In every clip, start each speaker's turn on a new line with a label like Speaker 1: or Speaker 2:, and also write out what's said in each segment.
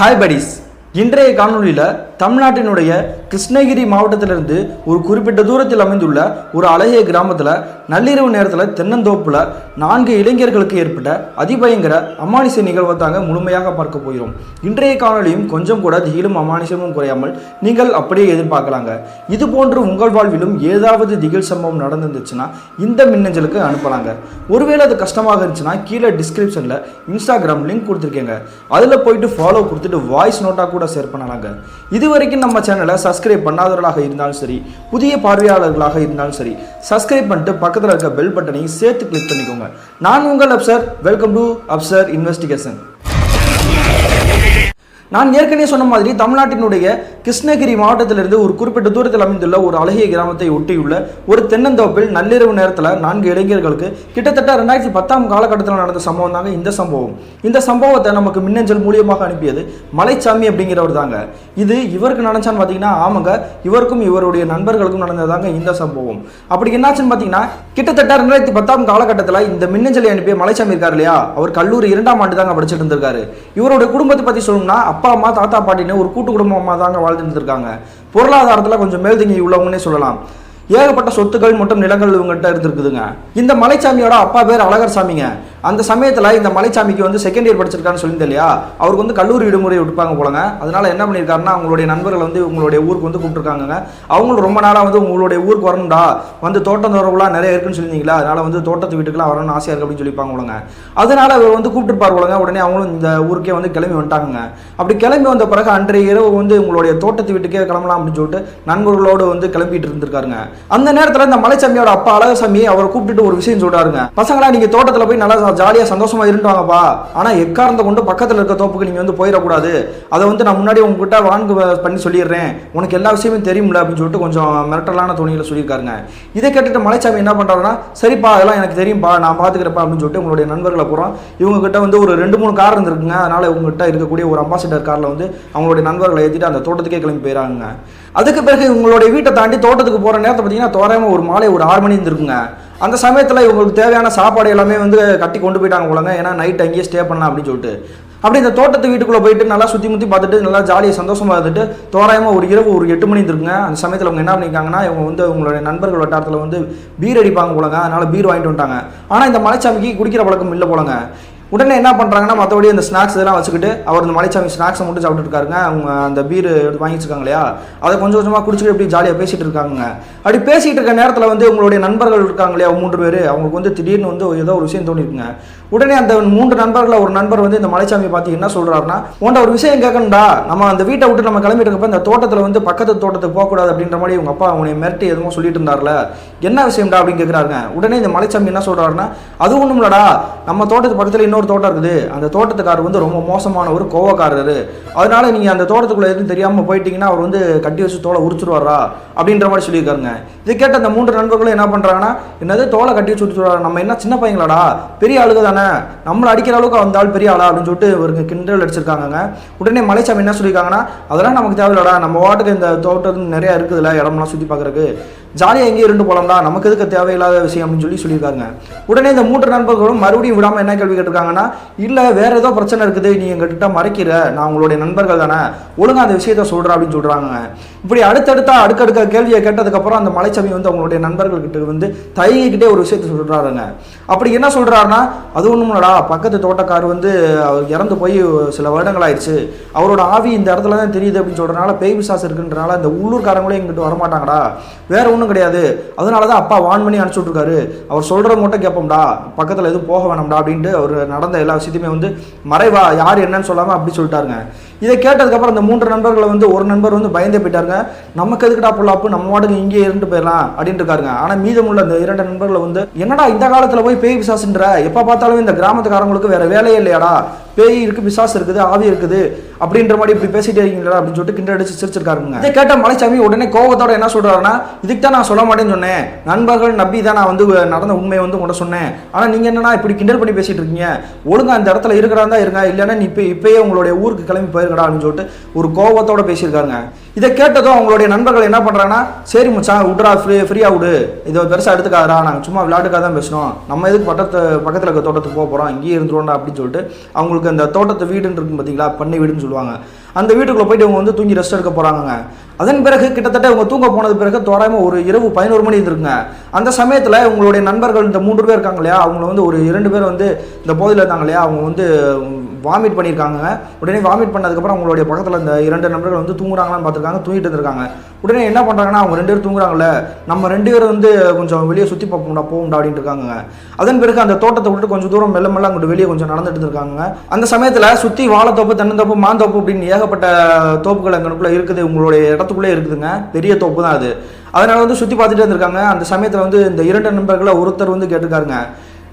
Speaker 1: High বাড়িস இன்றைய காணொளியில் தமிழ்நாட்டினுடைய கிருஷ்ணகிரி மாவட்டத்திலிருந்து ஒரு குறிப்பிட்ட தூரத்தில் அமைந்துள்ள ஒரு அழகிய கிராமத்தில் நள்ளிரவு நேரத்தில் தென்னந்தோப்பில் நான்கு இளைஞர்களுக்கு ஏற்பட்ட அதிபயங்கர அமானுஷ நிகழ்வை தாங்க முழுமையாக பார்க்க போகிறோம். இன்றைய காணொளியும் கொஞ்சம் கூட திகிலும் அமானுஷமும் குறையாமல் நீங்கள் அப்படியே எதிர்பார்க்கலாங்க. இது போன்று உங்கள் வாழ்விலும் ஏதாவது திகில் சம்பவம் நடந்துருந்துச்சுன்னா இந்த மின்னஞ்சலுக்கு அனுப்பலாங்க. ஒருவேளை அது கஷ்டமாக இருந்துச்சுன்னா கீழே டிஸ்கிரிப்ஷனில் இன்ஸ்டாகிராம் லிங்க் கொடுத்துருக்கேங்க. அதில் போயிட்டு ஃபாலோ கொடுத்துட்டு வாய்ஸ் நோட்டாக கூட ஷேர் பண்ணலாங்க. இது வரைக்கும் நம்ம சேனலை சப்ஸ்கிரைப் பண்ணாதவர்களாக இருந்தாலும் சரி புதிய பார்வையாளர்களாக இருந்தாலும் சரி சப்ஸ்கிரைப் பண்ணிட்டு பக்கத்தில் இருக்க பெல் பட்டனையும் சேர்த்து கிளிக் பண்ணிக்கோங்க. நான் உங்கள் Apsar welcome to Apsar investigation நான் ஏற்கனவே சொன்ன மாதிரி தமிழ்நாட்டினுடைய கிருஷ்ணகிரி மாவட்டத்திலிருந்து ஒரு குறிப்பிட்ட தூரத்தில் அமைந்துள்ள ஒரு அழகிய கிராமத்தை ஒட்டியுள்ள ஒரு தென்னந்தோப்பில் நள்ளிரவு நேரத்தில் நான்கு இளைஞர்களுக்கு கிட்டத்தட்ட ரெண்டாயிரத்தி பத்தாம் காலகட்டத்தில் நடந்த சம்பவம் தாங்க இந்த சம்பவம். இந்த சம்பவத்தை நமக்கு மின்னஞ்சல் மூலியமாக அனுப்பியது மலைச்சாமி அப்படிங்கிறவர் தாங்க. இது இவருக்கு நடந்தான்னு பார்த்தீங்கன்னா ஆமாங்க இவருக்கும் இவருடைய நண்பர்களுக்கும் நடந்ததாங்க இந்த சம்பவம். அப்படி என்னாச்சுன்னு பார்த்தீங்கன்னா கிட்டத்தட்ட ரெண்டாயிரத்தி பத்தாம் காலகட்டத்தில் இந்த மின்னஞ்சலை அனுப்பிய மலைச்சாமி இருக்கார் இல்லையா? அவர் கல்லூரி இரண்டாம் ஆண்டு தாங்க படிச்சுட்டு இருந்திருக்காரு. இவருடைய குடும்பத்தை பற்றி சொல்லணும்னா அப்பா அம்மா தாத்தா பாட்டின்னு ஒரு கூட்டு குடும்பமாக தாங்க வாழ்ந்துட்டு இருக்காங்க பொருளாதாரத்தில் கொஞ்சம் மேல்தங்கி உள்ளவங்கன்னே சொல்லலாம். ஏகப்பட்ட சொத்துக்கள் மற்றும் நிலங்கள் இவங்ககிட்ட இருந்திருக்குதுங்க. இந்த மலைச்சாமியோட அப்பா பேர் அழகர் சாமிங்க. அந்த சமயத்தில் இந்த மலைச்சாமிக்கு வந்து செகண்ட் இயர் படிச்சிருக்கான்னு சொல்லியிருந்தேன் இல்லையா? அவருக்கு வந்து கல்லூரி விடுமுறை விட்டுப்பாங்க போலங்க. அதனால என்ன பண்ணியிருக்காருன்னா அவங்களுடைய நண்பர்கள் வந்து உங்களுடைய ஊருக்கு வந்து கூப்பிட்டுருக்காங்க அவங்களும் ரொம்ப நாளாக வந்து உங்களுடைய ஊருக்கு வரணும்டா. வந்து தோட்டம் தோறவுலாம் நிறைய இருக்குன்னு சொல்லியிருந்தீங்களா? அதனால வந்து தோட்டத்து வீட்டுக்குலாம் வரணும்னு ஆசையாக இருக்குது அப்படின்னு சொல்லிப்பாங்க போலங்க. அதனால அவர் வந்து கூப்பிட்டுருப்பார் போலங்க. உடனே அவங்களும் இந்த ஊருக்கே வந்து கிளம்பி வந்துட்டாங்க அப்படி கிளம்பி வந்த பிறகு அன்றைய இரவு வந்து உங்களுடைய தோட்டத்து வீட்டுக்கே கிளம்பலாம் அப்படின்னு சொல்லிட்டு நண்பர்களோடு வந்து கிளம்பிட்டு இருந்திருக்காருங்க. அந்த நேரத்தில் இந்த மலைச்சாமியோட அப்பா அழகசாமி அவரை கூப்பிட்டுட்டு ஒரு விஷயம் சொல்றாருங்க. பசங்களா நீங்க தோட்டத்தில் போய் நல்லா ஜாலியாக சந்தோஷமா இருந்துவாங்கப்பா ஆனா எக்காரந்த கொண்டு பக்கத்தில் இருக்க தோப்புக்கு நீங்க வந்து போயிடக்கூடாது. அதை வந்து நான் முன்னாடி உங்ககிட்ட வாங்க பண்ணி சொல்லிடுறேன். உனக்கு எல்லா விஷயமும் தெரியும்ல அப்படின்னு சொல்லிட்டு கொஞ்சம் மிரட்டலான துணியில் சொல்லியிருக்காருங்க. இதை கேட்டுட்டு மலைச்சாமி என்ன பண்றாருன்னா சரிப்பா அதெல்லாம் எனக்கு தெரியும்ப்பா நான் பார்த்துக்கிறப்பா அப்படின்னு சொல்லிட்டு உங்களுடைய நண்பர்களை போகிறோம் இவங்க கிட்ட வந்து ஒரு ரெண்டு மூணு கார் இருந்திருக்குங்க. அதனால இவங்ககிட்ட இருக்கக்கூடிய ஒரு அம்பாசிடர் காரில் வந்து அவங்களுடைய நண்பர்களை ஏற்றிட்டு அந்த தோட்டத்துக்கே கிளம்பி போயிடறாங்க அதுக்கு பிறகு உங்களுடைய வீட்டை தாண்டி தோட்டத்துக்கு போகிற நேரத்தை பார்த்தீங்கன்னா தோராயமாக ஒரு மாலை ஒரு ஆறு மணி இருந்திருக்குங்க. அந்த சமயத்தில் இவங்களுக்கு தேவையான சாப்பாடு எல்லாமே வந்து கட்டி கொண்டு போயிட்டாங்க போலங்க. ஏன்னா நைட் அங்கேயே ஸ்டே பண்ணலாம் அப்படின்னு சொல்லிட்டு. அப்படி இந்த தோட்டத்து வீட்டுக்குள்ளே போயிட்டு நல்லா சுற்றி முற்றி பார்த்துட்டு நல்லா ஜாலியாக சந்தோஷமாக இருந்துட்டு தோராயமாக ஒரு இரவு ஒரு எட்டு மணி இருக்குங்க அந்த சமயத்தில் அவங்க என்ன பண்ணியிருக்காங்கன்னா இவங்க வந்து உங்களுடைய நண்பர்கள் வட்டாரத்தில் வந்து பீர் அடிப்பாங்க போலங்க. அதனால் பீர் வாங்கிட்டு வந்துட்டாங்க. ஆனால் இந்த மலைச்சாமிக்கு குடிக்கிற பழக்கம் இல்லை போலங்க. உடனே என்ன பண்ணுறாங்கன்னா மற்றபடி அந்த ஸ்நாக்ஸ் இதெல்லாம் வச்சுக்கிட்டு அவர் இந்த மலைச்சாமி ஸ்நாக்ஸை மட்டும் சாப்பிட்டு இருக்காருங்க. அவங்க அந்த பீர் எடுத்து வாங்கி இல்லையா? அதை கொஞ்சம் கொஞ்சமாக குடிச்சிட்டு இப்படி ஜாலியாக பேசிட்டு இருக்காங்க அப்படி பேசிட்டு இருக்க நேரத்தில் வந்து உங்களுடைய நண்பர்கள் இருக்காங்க இல்லையா? மூன்று பேர். அவங்களுக்கு வந்து திடீர்னு வந்து ஏதோ ஒரு விஷயம் தோணிருக்குங்க. உடனே அந்த மூன்று நண்பர்களில் ஒரு நண்பர் வந்து இந்த மலைச்சாமியை பார்த்து என்ன சொல்றாருன்னா உன்ட ஒரு விஷயம் கேட்கணும்டா நம்ம அந்த வீட்டை விட்டு நம்ம கிளம்பிட்டு இருக்கப்ப இந்த தோட்டத்தில் வந்து பக்கத்து தோட்டத்துக்கு போகக்கூடாது அப்படின்ற மாதிரி உங்க அப்பா அவனை மிரட்டி எதுவும் சொல்லிட்டு இருந்தார்ல. என்ன விஷயம்டா? அப்படின்னு கேட்குறாருங்க உடனே இந்த மலைச்சாமி என்ன சொல்றாருன்னா அது ஒன்றும் இல்லடா. நம்ம தோட்டத்து பக்கத்தில் இன்னொரு தோட்டம் இருக்குது. அந்த தோட்டத்துக்காரர் வந்து ரொம்ப மோசமான ஒரு கோவக்காரர். அதனால நீங்க அந்த தோட்டத்துக்குள்ள எதுவும் தெரியாம போயிட்டீங்கன்னா அவர் வந்து கட்டி வச்சு தோலை உரிச்சிருவாரா? அப்படின்ற மாதிரி சொல்லியிருக்காருங்க. இது கேட்ட அந்த மூன்று நண்பர்களும் என்ன பண்றாங்கன்னா என்னது தோலை கட்டி வச்சு உரிச்சிருவாரா? நம்ம என்ன சின்ன பையங்களாடா பெரிய ஆளுக தானே. நம்மளை அடிக்கிற அளவுக்கு அந்த ஆள் பெரிய ஆளா அப்படின்னு சொல்லிட்டு ஒரு கிண்டல் அடிச்சிருக்காங்க உடனே மலைச்சாமி என்ன சொல்லியிருக்காங்கன்னா அதெல்லாம் நமக்கு தேவையில்லடா. நம்ம வாட்டுக்கு இந்த தோட்டம் நிறைய இருக்குதுல்ல இடம்லாம் சுற்றி பார்க்கறதுக்கு. ஜாலியாக எங்கேயும் இருந்து போலாம்டா நமக்கு எதுக்கு தேவையில்லாத விஷயம் அப்படின்னு சொல்லி சொல்லியிருக்காங்க உடனே இந்த மூன்று நண்பர்களும் மறுபடியும் விடாமல் என்ன கேள்வி கேட்டிருக்காங்கன்னா இல்லை வேற ஏதோ பிரச்சனை இருக்குது. நீ எங்ககிட்ட மறைக்கிற. நான் உங்களுடைய நண்பர்கள் தானே. ஒழுங்காக அந்த விஷயத்த சொல்கிறேன் அப்படின்னு சொல்கிறாங்க இப்படி அடுத்தடுத்தா அடுக்கடுக்க கேள்வியை கேட்டதுக்கப்புறம் அந்த மலைச்சவி வந்து அவங்களுடைய நண்பர்கள்கிட்ட வந்து தயங்கிக்கிட்டே ஒரு விஷயத்த சொல்கிறாருங்க அப்படி என்ன சொல்கிறாருன்னா அது ஒன்றும் பக்கத்து தோட்டக்கார் வந்து அவர் இறந்து போய் சில வருடங்கள் ஆயிடுச்சு. அவரோட ஆவி இந்த இடத்துல தான் தெரியுது அப்படின்னு சொல்கிறனால பேய் விசாசம் இருக்குன்றனால இந்த உள்ளூர்காரங்களே எங்கிட்ட வரமாட்டாங்கடா. வேற ஒன்றும் கிடையாது. அதனால தான் அப்பா வான் பண்ணி அனுப்பிச்சுட்ருக்காரு அவர் சொல்கிறவங்க மட்டும் கேட்போம்டா பக்கத்தில் எதுவும் போக வேணாம்டா அப்படின்ட்டு அவர் நடந்த எல்லா விஷயத்தையுமே வந்து மறைவா யார் என்னன்னு சொல்லாமல் அப்படி சொல்லிட்டாருங்க. இதை கேட்டதுக்கப்புறம் அந்த மூன்று நண்பர்களை வந்து ஒரு நண்பர் வந்து பயந்து போயிட்டாருங்க. நமக்கு எதுக்குடா பொல்லாப்பு நம்ம வாட்டுக்கு இங்கேயே இருந்து போயிடலாம் அப்படின்ட்டு இருக்காருங்க. ஆனால் மீதமுள்ள அந்த இரண்டு நண்பர்களை வந்து என்னடா இந்த காலத்தில் போய் பேய் பிசாசுன்ற? எப்போ பார்த்தாலும் இந்த கிராமத்துக்காரங்களுக்கு வேற வேலையே இல்லையாடா? பேய் இருக்கு பிசாசு இருக்குது ஆவி இருக்குது அப்படின்ற மாதிரி இப்படி பேசிட்டே இருக்கீங்களா அப்படின்னு சொல்லிட்டு கிண்டல் அடிச்சு சிரிச்சிருக்காருங்க. இதை கேட்ட மலைச்சாமி உடனே கோவத்தோட என்ன சொல்றாருன்னா இதுக்கு தான் நான் சொல்ல மாட்டேன்னு சொன்னேன். நண்பர்கள் நம்பி தான் நான் வந்து நடந்த உண்மையை வந்து உங்கள்ட்ட சொன்னேன். ஆனால் நீங்க என்னன்னா இப்படி கிண்டல் பண்ணி பேசிட்டு இருக்கீங்க? ஒழுங்கா அந்த இடத்துல இருக்கிறதா இருங்க. இல்லைன்னா நீ இப்போ இப்பயே உங்களுடைய ஊருக்கு கிளம்பி போயிருக்கடா அப்படின்னு சொல்லிட்டு ஒரு கோவத்தோட பேசியிருக்காருங்க. இதை கேட்டதும் அவங்களுடைய நண்பர்கள் என்ன பண்ணுறாங்கன்னா சரி மச்சான் விட்றா ஃப்ரீ ஃப்ரீயாக விடு. இதை பெருசாக எடுத்துக்காதரா நாங்கள் சும்மா விளையாட்டுக்காக தான் பேசணும் நம்ம எதுக்கு பக்கத்து பக்கத்தில் இருக்க தோட்டத்துக்கு போக போகிறோம் இங்கேயே இருந்துருவோம்டா அப்படின்னு சொல்லிட்டு அவங்களுக்கு அந்த தோட்டத்து வீடுன்னு இருக்கும் பார்த்தீங்களா பண்ணை வீடுன்னு சொல்லுவாங்க. அந்த வீட்டுக்குள்ளே போயிட்டு அவங்க வந்து தூங்கி ரெஸ்ட் எடுக்க போகிறாங்க அதன் பிறகு கிட்டத்தட்ட இவங்க தூங்க போனது பிறகு தோராயமாக ஒரு இரவு பதினோரு மணி இருந்திருக்குங்க. அந்த சமயத்தில் உங்களுடைய நண்பர்கள் இந்த மூன்று பேர் இருக்காங்க இல்லையா அவங்கள வந்து ஒரு இரண்டு பேர் வந்து இந்த போதையில் இருந்தாங்க இல்லையா அவங்க வந்து வாமிட் பண்ணியிருக்காங்க உடனே வாமிட் பண்ணதுக்கப்புறம் அவங்களுடைய பக்கத்தில் இந்த இரண்டு நண்பர்கள் வந்து தூங்குறாங்களான்னு பார்த்துருக்காங்க தூங்கிட்டு இருந்திருக்காங்க. உடனே என்ன பண்ணுறாங்கன்னா அவங்க ரெண்டு பேரும் தூங்குறாங்கல்ல நம்ம ரெண்டு பேரும் வந்து கொஞ்சம் வெளியே சுற்றி பார்ப்போம்டா போகும்டா அப்படின்ட்டு இருக்காங்க அதன் பிறகு அந்த தோட்டத்தை விட்டு கொஞ்சம் தூரம் மெல்ல மெல்ல அங்கிட்டு வெளியே கொஞ்சம் நடந்துட்டு இருக்காங்க அந்த சமயத்தில் சுற்றி வாழைத்தோப்பு தென்னந்தோப்பு மாந்தோப்பு அப்படின்னு ஏகப்பட்ட தோப்புகள் அங்கனுக்குள்ளே இருக்குது. உங்களுடைய குளத்துக்குள்ளே இருக்குதுங்க. பெரிய தோப்பு தான் அது. அதனால் வந்து சுற்றி பார்த்துட்டே இருந்திருக்காங்க. அந்த சமயத்தில் வந்து இந்த இரண்டு நண்பர்களை ஒருத்தர் வந்து கேட்டிருக்காருங்க.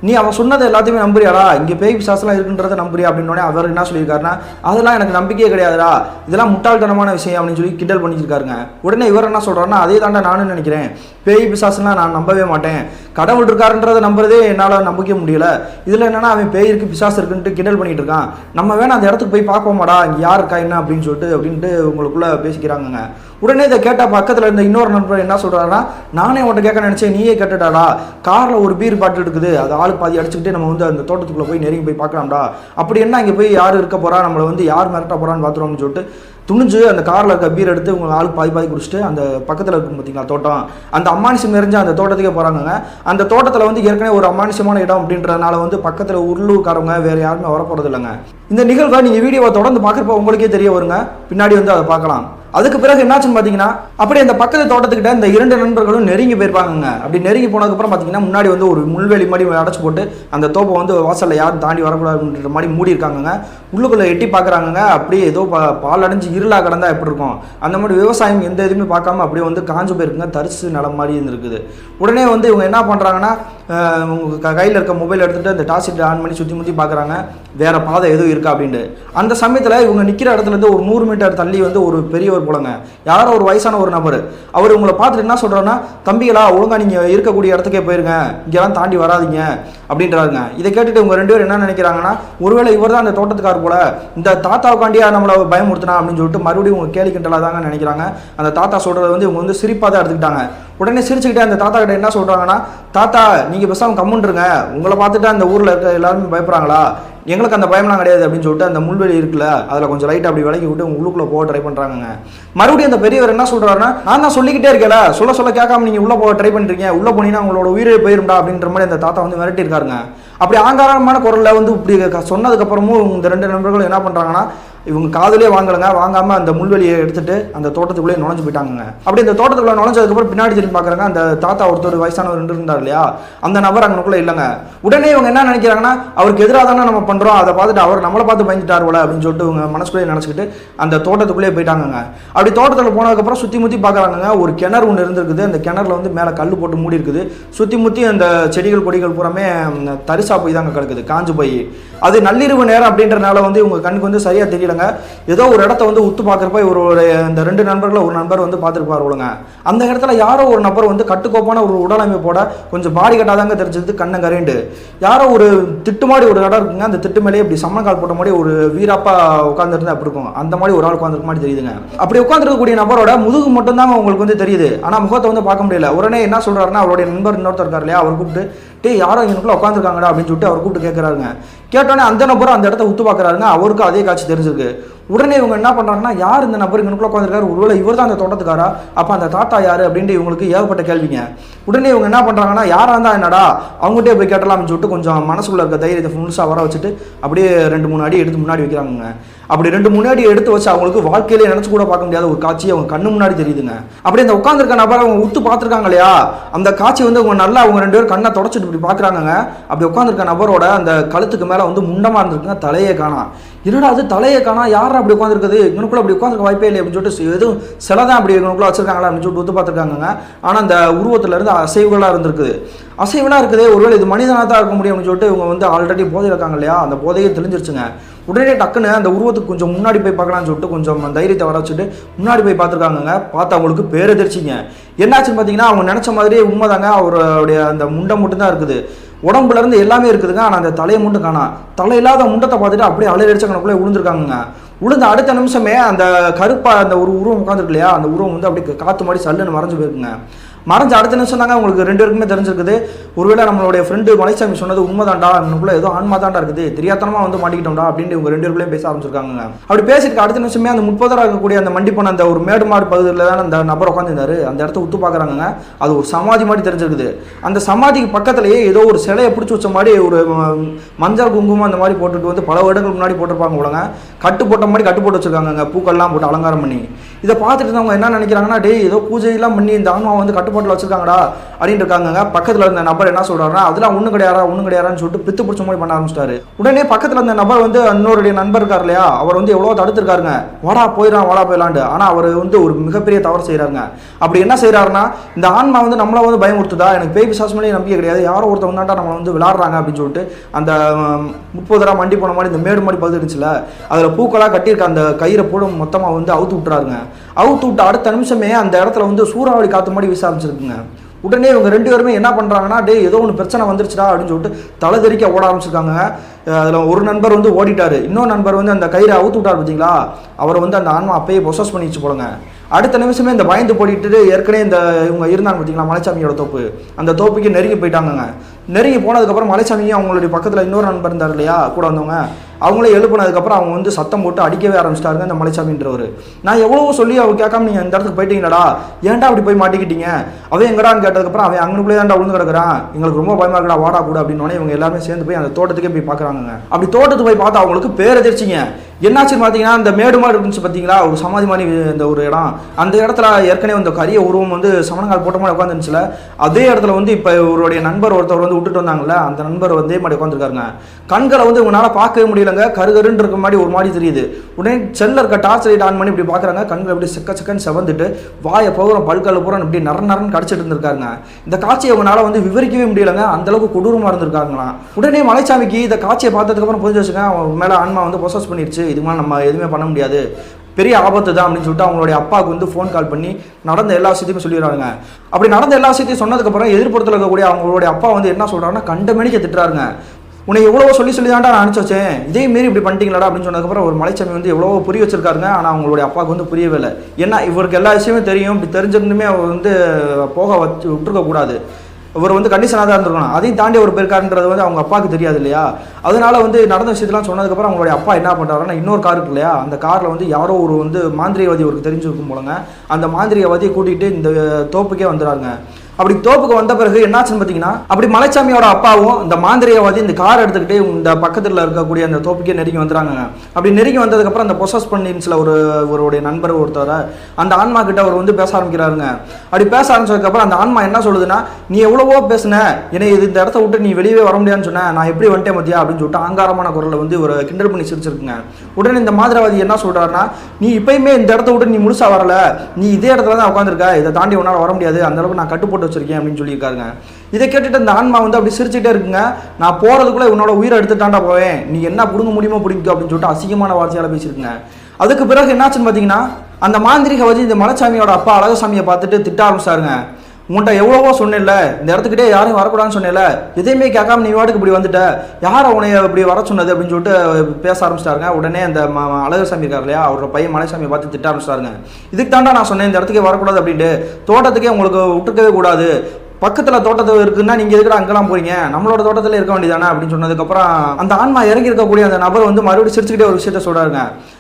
Speaker 1: நீ அவன் சொன்னதை எல்லாத்தையுமே நம்புறியாடா? இங்கே பேய் பிசாசெல்லாம் இருக்குன்றத நம்புறியா? அப்படின்னோடனே அவர் என்ன சொல்லியிருக்காருன்னா அதெல்லாம் எனக்கு நம்பிக்கையே கிடையாதுடா. இதெல்லாம் முட்டாள்தனமான விஷயம் அப்படின்னு சொல்லி கிண்டல் பண்ணியிருக்காருங்க உடனே இவர் என்ன சொல்கிறாருன்னா அதே தாண்டா நானும் நினைக்கிறேன். பேய் பிசாசுலாம் நான் நம்பவே மாட்டேன். கடவுள் இருக்காருன்றதை நம்புறதே என்னால் நம்பிக்க முடியல. இதில் என்னென்னா அவன் பேய் இருக்கு பிசாசு இருக்குன்ட்டு கிண்டல் பண்ணிட்டு இருக்கான். நம்ம வேணா அந்த இடத்துக்கு போய் பார்ப்போமாடா. இங்கே யார் இருக்கா என்ன? அப்படின்னு சொல்லிட்டு அப்படின்ட்டு உங்களுக்குள்ளே பேசிக்கிறாங்கங்க. உடனே இதை கேட்டால் பக்கத்தில் இருந்த இன்னொரு நண்பர் என்ன சொல்கிறாருன்னா நானே உன்ட்ட கேட்க நினச்சேன் நீயே கேட்டுட்டாடா. காரில் ஒரு பீர் பாட்டில் இருக்குது. அது ஆள் பாதி அடிச்சுக்கிட்டே நம்ம வந்து அந்த தோட்டத்துக்குள்ளே போய் நெருங்கி போய் பார்க்கலாம்டா. அப்படி என்ன இங்கே போய் யார் இருக்க போகிறா நம்மளை வந்து யார் மிரட்ட போகிறான்னு பார்த்துருவோம்னு சொல்லிட்டு துணிஞ்சு அந்த காரில் இருக்க பீர் எடுத்து உங்களை ஆள் பாதி பாதி குடிச்சிட்டு அந்த பக்கத்தில் இருக்கும் பார்த்தீங்களா தோட்டம். அந்த அம்மானிசம் நிறைஞ்ச அந்த தோட்டத்துக்கே போகிறாங்கங்க அந்த தோட்டத்தில் வந்து ஏற்கனவே ஒரு அம்மானிசமான இடம் அப்படின்றதுனால வந்து பக்கத்தில் உள்ளூர்காரவங்க வேறு யாருமே வரப்போகிறது இல்லைங்க இந்த நிகழ்வை நீங்கள் வீடியோவை தொடர்ந்து பார்க்குறப்ப உங்களுக்கே தெரிய வருங்க. பின்னாடி வந்து அதை பார்க்கலாம். அதுக்கு பிறகு என்னாச்சுன்னு பார்த்தீங்கன்னா அப்படி அந்த பக்கத்து தோட்டத்துக்கிட்ட இந்த இரண்டு நண்பர்களும் நெருங்கி போயிருப்பாங்க அப்படி நெருங்கி போனதுக்கப்புறம் பார்த்தீங்கன்னா முன்னாடி வந்து ஒரு முள்வெளி மாதிரி அடைச்சி போட்டு அந்த தோப்பை வந்து வாசலில் யாரும் தாண்டி வரக்கூடாதுன்ற மாதிரி மூடி இருக்காங்கங்க உள்ளுக்குள்ளே எட்டி பார்க்குறாங்க அப்படியே ஏதோ பா பால் அடைஞ்சு இருளாக கடந்தால் எப்படி இருக்கும்? அந்த மாதிரி விவசாயம் எந்த இதுவுமே பார்க்காம அப்படியே வந்து காஞ்சு போயிருக்குங்க. தரிசு நிலம் மாதிரி இருந்திருக்குது. உடனே வந்து இவங்க என்ன பண்ணுறாங்கன்னா உங்கள் கையில் இருக்க மொபைல் எடுத்துகிட்டு அந்த டார்ச் ஆன் பண்ணி சுற்றி முற்றி பார்க்குறாங்க வேறு பாதை எதுவும் இருக்கா அப்படின்ட்டு. அந்த சமயத்தில் இவங்க நிற்கிற இடத்துல இருந்து ஒரு நூறு மீட்டர் தள்ளி வந்து ஒரு பெரிய ஒரு போலங்க. யாரோ ஒரு வயசான ஒரு நபர். அவர் உங்களை பார்த்துட்டு என்ன சொல்கிறோன்னா தம்பிகளா ஒழுங்கா நீங்கள் இருக்கக்கூடிய இடத்துக்கே போயிருங்க. இங்கெல்லாம் தாண்டி வராதீங்க. அப்படின்றாருங்க. இதை கேட்டுட்டு இவங்க ரெண்டு பேரும் என்ன நினைக்கிறாங்கன்னா ஒருவேளை இவர் தான் அந்த தோட்டத்துக்கார் போல இந்த தாத்தாவுக்காண்டியா நம்மளை பயமுறுத்தினா அப்படின்னு சொல்லிட்டு மறுபடியும் உங்க கேலி கிண்டலாக தாங்க நினைக்கிறாங்க. அந்த தாத்தா சொல்கிறத வந்து இவங்க வந்து சிரிப்பாக தான் எடுத்துக்கிட்டாங்க. உடனே சிரிச்சுக்கிட்டே அந்த தாத்தா கிட்ட என்ன சொல்கிறாங்கன்னா தாத்தா நீங்கள் பேசாமல் கம்முன்றுங்க உங்களை பார்த்துட்டு அந்த ஊரில் இருக்க எல்லாருமே பயப்படுறாங்களா? எங்களுக்கு அந்த பயம்லாம் கிடையாது அப்படின்னு சொல்லிட்டு அந்த முள்வெளி இருக்குல்ல அதில் கொஞ்சம் லைட் அப்படி விலக்கி விட்டு உள்ளுக்குள்ளே போக ட்ரை பண்ணுறாங்க மறுபடியும் அந்த பெரியவர் என்ன சொல்கிறாருன்னா நான் தான் சொல்லிக்கிட்டே இருக்கல சொல்ல சொல்ல கேட்காம நீங்கள் உள்ளே போக ட்ரை பண்ணுறீங்க உள்ளே போனீங்கன்னா உங்களோட உயிரே போயிரும்டா அப்படின்ற மாதிரி அந்த தாத்தா வந்து மிரட்டி இருக்காருங்க அப்படி ஆங்காரமான குரலில் வந்து இப்படி சொன்னதுக்கப்புறமும் இந்த ரெண்டு நண்பர்களும் என்ன பண்ணுறாங்கன்னா இவங்க காதலே வாங்கலைங்க வாங்காம அந்த முள்வெளியை எடுத்துட்டு அந்த தோட்டத்துக்குள்ளே நுழைஞ்சு போயிட்டாங்க அப்படி இந்த தோட்டத்துக்குள்ளே நுழைஞ்சதுக்கப்புறம் பின்னாடி திரும்பி பார்க்குறாங்க அந்த தாத்தா ஒருத்தர் வயசானவர் ரெண்டு இருந்தார் இல்லையா? அந்த நபர் அங்கனுக்குள்ளே இல்லைங்க. உடனே இவங்க என்ன நினைக்கிறாங்கன்னா அவருக்கு எதிராக தானே நம்ம பண்ணுறோம் அதை பார்த்துட்டு அவர் நம்மளை பார்த்து பயந்துட்டார் போல அப்படின்னு சொல்லிட்டு இவங்க மனசுக்குள்ளே நினச்சிக்கிட்டு அந்த தோட்டத்துக்குள்ளே போயிட்டாங்கங்க. அப்படி தோட்டத்தில் போனதுக்கப்புறம் சுற்றி முற்றி பார்க்குறாங்கங்க ஒரு கிணறு ஒன்று இருந்திருக்குது அந்த கிணறுல வந்து மேலே கல் போட்டு மூடி இருக்குது. சுற்றி முற்றி அந்த செடிகள் கொடிகள் பூராமே தரிசா போய் தாங்க கிடக்குது காஞ்சு போய். அது நள்ளிரவு நேரம் அப்படின்றனால வந்து இவங்க கண்ணுக்கு வந்து சரியாக ஒருத்தங்க ஏதோ ஒரு இடத்த வந்து உத்து பார்க்குறப்ப இவருடைய இந்த ரெண்டு நண்பர்களை ஒரு நண்பர் வந்து பார்த்துருப்பார் ஒழுங்க அந்த இடத்துல யாரோ ஒரு நபர் வந்து கட்டுக்கோப்பான ஒரு உடலமைப்போட கொஞ்சம் பாடி கட்டாதாங்க தெரிஞ்சது கண்ணை கரைண்டு. யாரோ ஒரு திட்டு மாதிரி ஒரு இடம் இருக்குங்க அந்த திட்டு மேலேயே இப்படி சம்மணக்கால் போட்ட மாதிரி ஒரு வீராப்பா உட்காந்துருந்தா அப்படி இருக்கும்? அந்த மாதிரி ஒரு ஆள் உட்காந்துருக்க மாதிரி தெரியுதுங்க. அப்படி உட்காந்துருக்கக்கூடிய நபரோட முதுகு மட்டும்தாங்க உங்களுக்கு வந்து தெரியுது. ஆனால் முகத்தை வந்து பார்க்க முடியல. உடனே என்ன சொல்கிறாருன்னா அவருடைய நண்பர் இன்னொருத்தர் இருக்கார் இல்லையா அவர் கூப்பிட்டு டேய் யாரோ எனக்குள்ள உட்காந்துருக்காங்கடா அப்படின்னு சொல்லிட்டு அவர் கூப்பிட்டு கேட்குறாருங்க கேட்டோன்னே அந்த நபரும் அந்த இடத்த உத்து பார்க்குறாருங்க. அவருக்கும் அதே காட்சி தெரிஞ்சிருக்கு. உடனே இவங்க என்ன பண்ணுறாங்கன்னா யார் இந்த நபர் இவனுக்குள்ள உட்காந்துருக்காரு ஒருவேளை இவர் தான் அந்த தோட்டத்துக்காரா அப்போ அந்த தாத்தா யார் அப்படின்ட்டு இவங்களுக்கு ஏகப்பட்ட கேள்விங்க. உடனே இவங்க என்ன பண்ணுறாங்கன்னா யாராக இருந்தால் என்னடா? அவங்ககிட்டே போய் கேட்டலாம்னு சொல்லிட்டு கொஞ்சம் மனசுக்குள்ள இருக்க தைரியத்தை ஃபுல்ஸாக வர வச்சுட்டு அப்படியே ரெண்டு மூணு அடி எடுத்து முன்னாடி வைக்கிறாங்க அப்படி ரெண்டு மூணு அடி எடுத்து வச்சு அவங்களுக்கு வாழ்க்கையிலே நினச்சி கூட பார்க்க முடியாத ஒரு காட்சி அவங்க கண்ணு முன்னாடி தெரியுதுங்க. அப்படி அந்த உட்காந்துருக்க நபர் அவங்க உத்து பார்த்துருக்காங்க இல்லையா? அந்த காட்சி வந்து அவங்க நல்லா அவங்க ரெண்டு பேரும் கண்ணை தொடச்சிட்டு இப்படி பார்க்குறாங்க அப்படி உட்காந்துருக்க நபரோட அந்த கழுத்துக்கு மேலே வந்து முண்டமாக இருந்திருக்குங்க தலையே காணாம். என்னடா அது தலையை காணா? யார் அப்படி உட்காந்துருக்குது இவனுக்குள்ள அப்படி உட்காந்துருக்க வாய்ப்பே இல்லை அப்படின்னு சொல்லிட்டு எதுவும் சில தான் அப்படி இவனுக்குள்ள வச்சிருக்காங்களா அப்படின்னு சொல்லிட்டு ஒத்து பார்த்துருக்காங்க ஆனால் அந்த உருவத்துல இருந்து அசைவுகளாக இருந்திருக்குது. அசைவுலாம் இருக்குது ஒருவேளை இது மனிதனாக தான் இருக்க முடியும் அப்படின்னு சொல்லிட்டு இவங்க வந்து ஆல்ரெடி போதை இருக்காங்க இல்லையா? அந்த போதையே தெளிஞ்சிருச்சுங்க. உடனே டக்குன்னு அந்த உருவத்துக்கு கொஞ்சம் முன்னாடி போய் பார்க்கலாம்னு சொல்லிட்டு கொஞ்சம் தைரியத்தை வர வச்சுட்டு முன்னாடி போய் பார்த்துருக்காங்கங்க. பார்த்து அவங்களுக்கு பேரதிர்ச்சிங்க. என்னாச்சுன்னு பார்த்தீங்கன்னா அவங்க நினச்ச மாதிரியே உண்மைதாங்க. அவருடைய அந்த முண்டை மட்டும்தான் இருக்குது. உடம்புல இருந்து எல்லாமே இருக்குதுங்க. ஆனால் அந்த தலையை மட்டும் காணா. தலை இல்லாத முண்டத்தை பார்த்துட்டு அப்படியே அலையடிச்ச கணக்குள்ளே விழுந்திருக்காங்கங்க உளுந்து அடுத்த நிமிஷமே அந்த கருப்பா அந்த ஒரு உருவம் உட்காந்துருக்கு இல்லையா? அந்த உருவம் வந்து அப்படியே காத்து மாதிரி சல்லுன்னு மறைஞ்சு போயிருக்குங்க. மறைஞ்ச அடுத்த நிமிஷம் தாங்க உங்களுக்கு ரெண்டு பேருக்குமே தெரிஞ்சிருக்குது. ஒருவேளை நம்மளுடைய ஃப்ரெண்டு மலைசாமி சொன்னது உண்மைதான்டா நமக்குள்ள ஏதோ ஆன்மா தாண்டா இருக்குது. தெரியாதனமா வந்து மாட்டிக்கிட்டோம்டா அப்படின்னு இவங்க ரெண்டு பேருக்குள்ளே பேச ஆரம்பிச்சிருக்காங்க அப்படி பேசிட்டு அடுத்த நிமிஷமே அந்த முப்பதரா இருக்கக்கூடிய அந்த மண்டி போன அந்த ஒரு மேடு மாடு பகுதியில் தான் அந்த நபர் உட்காந்துருந்தாரு அந்த இடத்த உத்து பார்க்குறாங்க அது ஒரு சமாதி மாதிரி தெரிஞ்சிருக்குது. அந்த சமாதிக்கு பக்கத்துலேயே ஏதோ ஒரு சிலையை பிடிச்சி வச்ச மாதிரி ஒரு மஞ்சள் குங்குமம் அந்த மாதிரி போட்டுட்டு வந்து பல வருடங்களுக்கு முன்னாடி போட்டிருப்பாங்க போலங்க. கட்டு போட்ட மாதிரி கட்டு போட்டு வச்சிருக்காங்க பூக்கள்லாம் போட்டு அலங்காரம் பண்ணி. இதை பார்த்துட்டு அவங்க என்ன நினைக்கிறாங்கன்னா டே ஏதோ பூஜையெல்லாம் பண்ணி இந்த ஆன்மா வந்து கட்டுப்பாட்டில் வச்சிருக்காங்கடா அப்படின்னு இருக்காங்க பக்கத்தில் இருந்த நபர் என்ன சொல்கிறாருன்னா அதெல்லாம் ஒன்றும் கிடையாதா ஒன்றும் கிடையாதான்னு சொல்லிட்டு பித்து பிடிச்ச மாதிரி பண்ண ஆரம்பிச்சிட்டாரு. உடனே பக்கத்தில் இருந்த நபர் வந்து இன்னொருடைய நண்பர் இருக்கார் இல்லையா அவர் வந்து எவ்வளோ தடுத்துருக்காருங்க. வாடா போயிடலாம் வாடா போயிடலான்ட்டு. ஆனால் அவர் வந்து ஒரு மிகப்பெரிய தவறு செய்கிறாருங்க அப்படி என்ன செய்கிறாருன்னா இந்த ஆன்மா வந்து நம்மளை வந்து பயமுறுத்துதா? எனக்கு பேய் பிசாசு நம்பிக்கை கிடையாது. யாரோ ஒருத்தவங்க தான்டா நம்மளை வந்து விளாடுறாங்க அப்படின்னு சொல்லிட்டு அந்த முப்பது ரூபா மண்டி போன மாதிரி இந்த மேடு மாதிரி பகுதி இருந்துச்சுல அதில் பூக்களாக கட்டியிருக்க அந்த கயிறை போட மொத்தமாக வந்து அவுத்து விட்டுறாருங்க. அவுத்து விட்டு அடுத்த நிமிஷமே அந்த இடத்துல வந்து சூறாவளி காற்று மாதிரி வீச ஆரம்பிச்சிருக்குங்க. உடனே இவங்க ரெண்டு பேருமே என்ன பண்ணுறாங்கன்னா டேய் ஏதோ ஒன்று பிரச்சனை வந்துருச்சுடா அப்படின்னு சொல்லிட்டு தலை தெறிக்க ஓட ஆரம்பிச்சிருக்காங்க. அதில் ஒரு நண்பர் வந்து ஓடிட்டார். இன்னொரு நண்பர் வந்து அந்த கயிறை அவுத்து விட்டார் பார்த்தீங்களா அவரை வந்து அந்த ஆன்மா அப்பயே பொசஸ் பண்ணிச்சு போலங்க அடுத்த நிமிஷமே இந்த பயந்து போடிட்டு ஏற்கனவே இந்த இவங்க இருந்தாங்க பார்த்தீங்களா மலைச்சாமியோட தோப்பு. அந்த தோப்புக்கு நெருங்கி போயிட்டாங்கங்க. நெருங்கி போனதுக்கப்புறம் மலைச்சாமியும் அவங்களுடைய பக்கத்தில் இன்னொரு நண்பர் இருந்தார் இல்லையா கூட வந்தவங்க. அவங்களே எழுப்புனதுக்கப்புறம் அவங்க வந்து சத்தம் போட்டு அடிக்கவே ஆரம்பிச்சிட்டாருங்க இந்த மலைச்சாமின்றவர். நான் எவ்வளவோ சொல்லி அவர் கேட்காம நீங்கள் இந்த இடத்துக்கு போயிட்டீங்கடா ஏன்டா அப்படி போய் மாட்டிக்கிட்டீங்க? அவன் எங்கடான்னு கேட்டதுக்கப்புறம் அவன் அங்கனுக்குள்ளே தான்டா விழுந்து கிடக்குறான். எங்களுக்கு ரொம்ப பயமாக இருக்கடா வாடா கூட அப்படின்னு இவங்க எல்லாமே சேர்ந்து போய் அந்த தோட்டத்துக்கே போய் பார்க்குறாங்க அப்படி தோட்டத்துக்கு போய் பார்த்தா அவங்களுக்கு பேரதிர்ச்சிங்க. என்னாச்சுன்னு பார்த்தீங்கன்னா இந்த மேடு மாடு இருந்துச்சு பார்த்தீங்களா ஒரு சமாதி மாதிரி இந்த ஒரு இடம். அந்த இடத்துல ஏற்கனவே வந்து கரிய உருவம் வந்து சமணங்கால் போட்ட மாதிரி உட்காந்துருந்துச்சுல அதே இடத்துல வந்து இப்போ இவருடைய நண்பர் ஒருத்தர் வந்து விட்டுட்டு வந்தாங்கல்ல அந்த நண்பர் வந்து மாதிரி உட்காந்துருக்காருங்க கண்களை வந்து இவங்களால பார்க்கவே முடியலங்க கருகருன்னு இருக்க மாதிரி ஒரு மாதிரி தெரியுது. உடனே செல்ல இருக்க டார்ச் லைட் ஆன் பண்ணி இப்படி பார்க்குறாங்க கண்கள் அப்படி செக்க செக்கன்னு செவந்துட்டு வாயை போகிறோம் பல்கால போகிறோம் இப்படி நர நரன்னு கடிச்சிட்டு இருந்திருக்காங்க இந்த காட்சியை அவங்களால வந்து விவரிக்கவே முடியலங்க அந்தளவுக்கு கொடூரமாக இருந்திருக்காங்களாம். உடனே மலைச்சாமிக்கு இந்த காட்சியை பார்த்ததுக்கப்புறம் புரிஞ்சு வச்சுங்க அவன் மேலே ஆன்மா வந்து பொசஸ் பண்ணிடுச்சு இது மேலே நம்ம எதுவுமே பண்ண முடியாது. பெரிய ஆபத்து தான் அப்படின்னு சொல்லிட்டு அவங்களுடைய அப்பாவுக்கு வந்து ஃபோன் கால் பண்ணி நடந்த எல்லா விஷயத்தையும் சொல்லிடுறாங்க. அப்படி நடந்த எல்லா விஷயத்தையும் சொன்னதுக்கப்புறம் எதிர்ப்புறத்தில் இருக்கக்கூடிய அவங்களுடைய அப்பா வந்து என்ன சொல்கிறாங்கன்னா கண்ட மணிக்கு திட்டுறாருங்க. உன்னை எவ்வளோ சொல்லி சொல்லி தான்டா நான் அனுப்பிச்சு வச்சேன். இதே மாரி இப்படி பண்ணிட்டீங்களாடா? அப்படின்னு சொன்னதுக்கப்புறம் ஒரு மலைச்சாமி வந்து எவ்வளோ புரிய வச்சிருக்காருங்க. ஆனால் அவங்களுடைய அப்பாவுக்கு வந்து புரியவே இல்லை. ஏன்னா இவருக்கு எல்லா விஷயமும் தெரியும். இப்படி தெரிஞ்சிருந்துமே அவர் வந்து போக வச்சு விட்டுருக்கக்கூடாது. இவர் வந்து கண்டிஷனாக தான் இருந்திருக்கணும். அதையும் தாண்டி அவர் போயிருக்காருன்றது வந்து அவங்க அப்பாவுக்கு தெரியாது இல்லையா? அதனால வந்து நடந்த விஷயத்தெல்லாம் சொன்னதுக்கப்புறம் அவங்களுடைய அப்பா என்ன பண்ணுறாருன்னா இன்னொரு கார் இருக்கு இல்லையா? அந்த காரில் வந்து யாரோ ஒரு வந்து மாந்திரியவாதி அவருக்கு தெரிஞ்சிருக்கும் போலங்க. அந்த மாந்திரியவாதியை கூட்டிகிட்டு இந்த தோப்புக்கே வந்துடுறாங்க அப்படி தோப்புக்கு வந்த பிறகு என்னாச்சுன்னு பார்த்தீங்கன்னா அப்படி மலைச்சாமியோட அப்பாவும் இந்த மாந்திரியவாதி இந்த கார் எடுத்துக்கிட்டே இந்த பக்கத்தில் இருக்கக்கூடிய அந்த தோப்புக்கே நெருங்கி வந்துறாங்க அப்படி நெருங்கி வந்ததுக்கப்புறம் அந்த பொசஸ் பண்ணின்ஸில் ஒரு ஒருடைய நண்பர் ஒருத்தர் அந்த ஆன்மா கிட்ட அவர் வந்து பேச ஆரம்பிக்கிறாருங்க. அப்படி பேச ஆரம்பிச்சதுக்கப்புறம் அந்த ஆன்மா என்ன சொல்லுதுன்னா நீ எவ்வளவோ பேசுன என்னை இது இந்த இடத்த விட்டு நீ வெளியே வர முடியாதுன்னு சொன்ன நான் எப்படி வந்துட்டேன் மத்தியா அப்படின்னு சொல்லிட்டு ஆங்காரமான குரலை வந்து ஒரு கிண்டல் பண்ணி சிரிச்சிருக்குங்க. உடனே இந்த மாதிரவாதி என்ன சொல்கிறாருன்னா நீ இப்பயுமே இந்த இடத்த விட்டு நீ முழுசாக வரல. நீ இதே இடத்துல தான் உட்காந்துருக்க இதை தாண்டி உன்னால் வர முடியாது. அந்த அளவுக்கு நான் கட்டுப்போட்டு வச்சிருக்கேன் அப்படின்னு சொல்லியிருக்காருங்க. இதை கேட்டுட்டு இந்த ஆன்மா வந்து அப்படி சிரிச்சுட்டே இருக்குங்க. நான் போறதுக்குள்ள உன்னோட உயிரை எடுத்துட்டாண்டா போவேன். நீ என்ன பிடுங்க முடியுமோ பிடிக்கும் அப்படின்னு சொல்லிட்டு அசிங்கமான வார்த்தையால பேசியிருக்குங்க. அதுக்கு பிறகு என்னாச்சுன்னு பார்த்தீங்கன்னா அந்த மாந்திரிகவாதி இந்த மலைச்சாமியோட அப்பா அழகசாமியை பார்த்துட்டு திட்ட ஆரம்பிச்சாருங்க. உன்கிட்ட எவ்வளவோ சொன்னேன்ல. இந்த இடத்துக்கிட்டே யாரும் வரக்கூடாதுன்னு சொன்னேன்ல. எதையுமே கேட்காம நீ வாட்டுக்கு இப்படி வந்துட்ட. யாரை உன்னைய இப்படி வர சொன்னது அப்படின்னு சொல்லிட்டு பேச ஆரம்பிச்சிட்டாருங்க. உடனே அந்த ம- ம- அழகர்சாமி இருக்கார் இல்லையா? அவரோட பையன் மலைசாமி பார்த்து திட்ட ஆரம்பிச்சிட்டாருங்க. இதுக்கு தாண்டா நான் சொன்னேன் இந்த இடத்துக்கே வரக்கூடாது அப்படின்ட்டு. தோட்டத்துக்கே உங்களுக்கு விட்டுருக்கவே கூடாது. பக்கத்தில் தோட்டத்தில் இருக்குன்னா நீங்கள் எதுக்குடா அங்கெல்லாம் போறீங்க? நம்மளோட தோட்டத்தில் இருக்க வேண்டியதானே அப்படின்னு சொன்னதுக்கப்புறம் அந்த ஆன்மா இறங்கி இருக்கக்கூடிய அந்த நபர் வந்து மறுபடியும் சிரிச்சுக்கிட்டே ஒரு விஷயத்த சொல்கிறாருங்க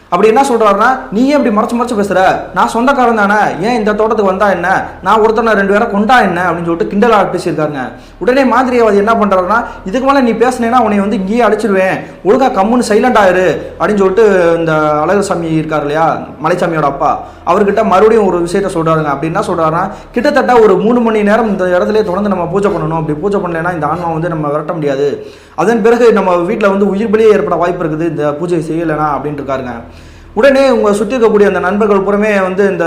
Speaker 1: அப்படி என்ன சொல்றாருன்னா நீ ஏன் இப்படி மறைச்சு மறைச்சு பேசுற. நான் சொந்தக்காரன் தானே. ஏன் இந்த தோட்டத்துக்கு வந்தா என்ன? நான் ஒருத்தனை ரெண்டு பேரை கொண்டா என்ன? அப்படின்னு சொல்லிட்டு கிண்டலா பேசியிருக்காருங்க. உடனே மாதிரியாவது என்ன பண்றாருன்னா இதுக்கு மேலே நீ பேசினேன்னா உன்னை வந்து இங்கேயே அடிச்சிடுவேன் ஒழுங்கா கம்முன்னு சைலண்ட் ஆயிரு அப்படின்னு சொல்லிட்டு இந்த அழகசாமி இருக்கார் இல்லையா மலைச்சாமியோட அப்பா அவர்கிட்ட மறுபடியும் ஒரு விஷயத்த சொல்றாருங்க. அப்படி என்ன சொல்றாருன்னா கிட்டத்தட்ட ஒரு மூணு மணி நேரம் இந்த இடத்துல தொடர்ந்து நம்ம பூஜை பண்ணணும். அப்படி பூஜை பண்ணலைன்னா இந்த ஆன்மா வந்து நம்ம விரட்ட முடியாது. அதன் பிறகு நம்ம வீட்டில் வந்து உயிர் பலியே ஏற்பட வாய்ப்பு இருக்குது. இந்த பூஜை செய்யலைனா அப்படின்ட்டு இருக்காருங்க. உடனே உங்கள் சுற்றி இருக்கக்கூடிய அந்த நண்பர்கள் புறமே வந்து இந்த